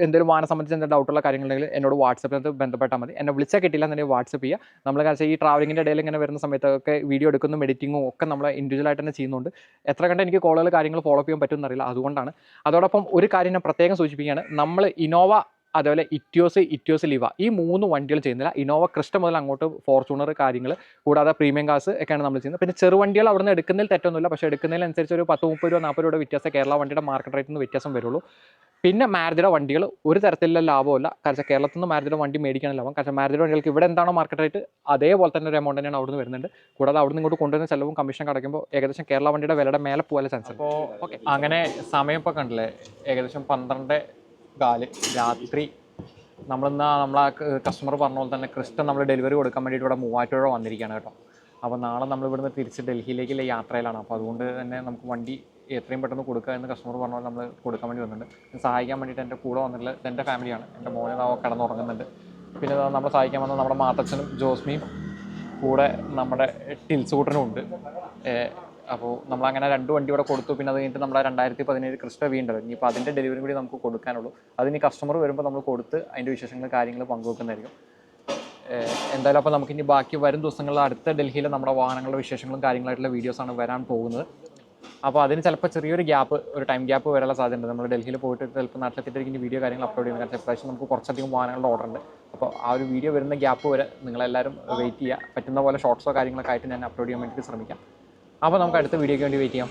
എന്തെങ്കിലും വാഹനം സംബന്ധിച്ച് എന്തെങ്കിലും ഡൗട്ടുള്ള കാര്യങ്ങളുണ്ടെങ്കിൽ എന്നോട് വാട്സപ്പിൽ ബന്ധപ്പെട്ടാൽ മതി. എന്നെ വിളിച്ചാൽ കിട്ടില്ല എന്നുണ്ടെങ്കിൽ വാട്സപ്പ് ചെയ്യുക. നമ്മൾ കാരണം ഈ ട്രാവലിങ്ങിന്റെ ഇടയിൽ ഇങ്ങനെ വരുന്ന സമയത്തൊക്കെ വീഡിയോ എടുക്കുന്നതും എഡിറ്റിങ്ങും ഒക്കെ നമ്മൾ ഇൻഡിവിജ്വൽ ആയിട്ട് തന്നെ ചെയ്യുന്നുണ്ട്. എത്ര കണ്ട എനിക്ക് കോളുകൾ കാര്യങ്ങൾ ഫോളോ ചെയ്യാൻ പറ്റുമെന്നറിയില്ല അതുകൊണ്ടാണ്. അതോടൊപ്പം ഒരു കാര്യം ഞാൻ പ്രത്യേകം സൂചിപ്പിക്കുകയാണ്. നമ്മൾ ഇനോവ അതുപോലെ ഇറ്റിയോസ് ഇറ്റിയോസ് ലിവ ഈ മൂന്ന് വണ്ടികൾ ചെയ്യുന്നില്ല. ഇനോവ ക്രിസ്റ്റ മുതൽ അങ്ങോട്ട് ഫോർച്യൂണർ കാര്യങ്ങൾ കൂടാതെ പ്രീമിയം കാസ് ഒക്കെയാണ് നമ്മൾ ചെയ്യുന്നത്. പിന്നെ ചെറുവണ്ടികൾ അവിടെ നിന്ന് എടുക്കുന്നതിൽ തെറ്റൊന്നുമില്ല. പക്ഷേ എടുക്കുന്നതിനനുസരിച്ച് ഒരു പത്ത് മുപ്പത് രൂപ നാൽപ്പത് രൂപയുടെ വ്യത്യാസം കേരള വണ്ടിയുടെ മാർക്കറ്റ് റേറ്റിൽ നിന്ന് വ്യത്യാസം വരുള്ളൂ. പിന്നെ മാരുതിയുടെ വണ്ടികൾ ഒരു തരത്തിലുള്ള ലാഭമല്ല. കാരണം കേരളത്തിൽ നിന്ന് മാരുതിയുടെ വണ്ടി മേടിക്കാൻ ലാഭം. കാരണം മാരുതിയുടെ വണ്ടികൾക്ക് ഇവിടെ എന്താണോ മാർക്കറ്റ് റേറ്റ് അതേപോലെ തന്നെ ഒരു എമൗണ്ട് തന്നെയാണ് അവിടുന്ന് വരുന്നുണ്ട്. കൂടാതെ അവിടുന്ന് ഇങ്ങോട്ട് കൊണ്ടുവരുന്ന ചിലവും കമ്മീഷൻ കടക്കുമ്പോൾ ഏകദേശം കേരള വണ്ടിയുടെ വിലയുടെ മേലെ പോകാൻ ചാൻസ് അപ്പോൾ ഓക്കെ അങ്ങനെ സമയം ഇപ്പോൾ കണ്ടില്ലേ? ഏകദേശം പന്ത്രണ്ട് കാൽ. രാത്രി നമ്മളിന്ന് നമ്മളെ കസ്റ്റമർ പറഞ്ഞ പോലെ തന്നെ ക്രിസ്റ്റൻ നമ്മൾ ഡെലിവറി കൊടുക്കാൻ വേണ്ടിയിട്ട് ഇവിടെ മൂവാറ്റുപുഴ വന്നിരിക്കുകയാണ് കേട്ടോ. അപ്പോൾ നാളെ നമ്മൾ ഇവിടുന്ന് തിരിച്ച് ഡൽഹിയിലേക്കുള്ള യാത്രയിലാണ്. അപ്പോൾ അതുകൊണ്ട് തന്നെ നമുക്ക് വണ്ടി എത്രയും പെട്ടെന്ന് കൊടുക്കുക എന്ന് കസ്റ്റമർ പറഞ്ഞ പോലെ നമ്മൾ കൊടുക്കാൻ വേണ്ടി വന്നിട്ടുണ്ട്. സഹായിക്കാൻ വേണ്ടിയിട്ട് എന്റെ കൂടെ വന്നിട്ടുള്ള എന്റെ ഫാമിലിയാണ് എന്റെ മോനെ കിടന്നുറങ്ങുന്നുണ്ട്. പിന്നെ നമ്മൾ സഹായിക്കാൻ വന്ന നമ്മുടെ മാത്തച്ഛനും ജോസ്മിയും കൂടെ നമ്മുടെ ടിൽസൂട്ടനും ഉണ്ട് അപ്പോൾ നമ്മൾ അങ്ങനെ രണ്ട് വണ്ടി ഇവിടെ കൊടുത്തു. പിന്നെ അത് കഴിഞ്ഞിട്ട് നമ്മുടെ രണ്ടായിരത്തി പതിനേഴ് ക്രിസ്റ്റ വീണ്ടല്ലോ ഇനിയിപ്പോൾ അതിന്റെ ഡെലിവറി കൂടി നമുക്ക് കൊടുക്കാനുള്ളൂ. അതിന് കസ്റ്റമർ വരുമ്പോൾ നമ്മൾ കൊടുത്ത് അതിന്റെ വിശേഷങ്ങൾ കാര്യങ്ങൾ പങ്കുവെക്കുന്നതായിരിക്കും. എന്തായാലും അപ്പോൾ നമുക്കിനി ബാക്കി വരും ദിവസങ്ങളിൽ അടുത്ത ഡൽഹിയിൽ നമ്മുടെ വാഹനങ്ങളുടെ വിശേഷങ്ങളും കാര്യങ്ങളായിട്ടുള്ള വീഡിയോസാണ് വരാൻ പോകുന്നത്. അപ്പോൾ അതിന് ചിലപ്പോൾ ചെറിയൊരു ഗ്യാപ്പ് ഒരു ടൈം ഗ്യാപ്പ് വരാനുള്ള സാധ്യതയുണ്ട്. നമ്മൾ ഡൽഹിയിൽ പോയിട്ട് ചിലപ്പോൾ നാട്ടിലെത്തിയിട്ട് വീഡിയോ കാര്യങ്ങൾ അപ്ലോഡ് ചെയ്യുന്നത് കാരണം പ്രാവശ്യം നമുക്ക് കുറച്ചധികം വാഹനങ്ങളുടെ ഓർഡർ ഉണ്ട്. അപ്പോൾ ആ ഒരു വീഡിയോ വരുന്ന ഗ്യാപ്പ് വരെ നിങ്ങളെല്ലാവരും വെയിറ്റ് ചെയ്യുക പറ്റുന്ന പോലെ ഷോർട്സോ കാര്യങ്ങളൊക്കെ ആയിട്ട് ഞാൻ അപ്ലോഡ് ചെയ്യാൻ വേണ്ടിയിട്ട് ശ്രമിക്കാം. അപ്പോൾ നമുക്ക് അടുത്ത വീഡിയോയ്ക്ക് വേണ്ടി വെയിറ്റ് ചെയ്യാം.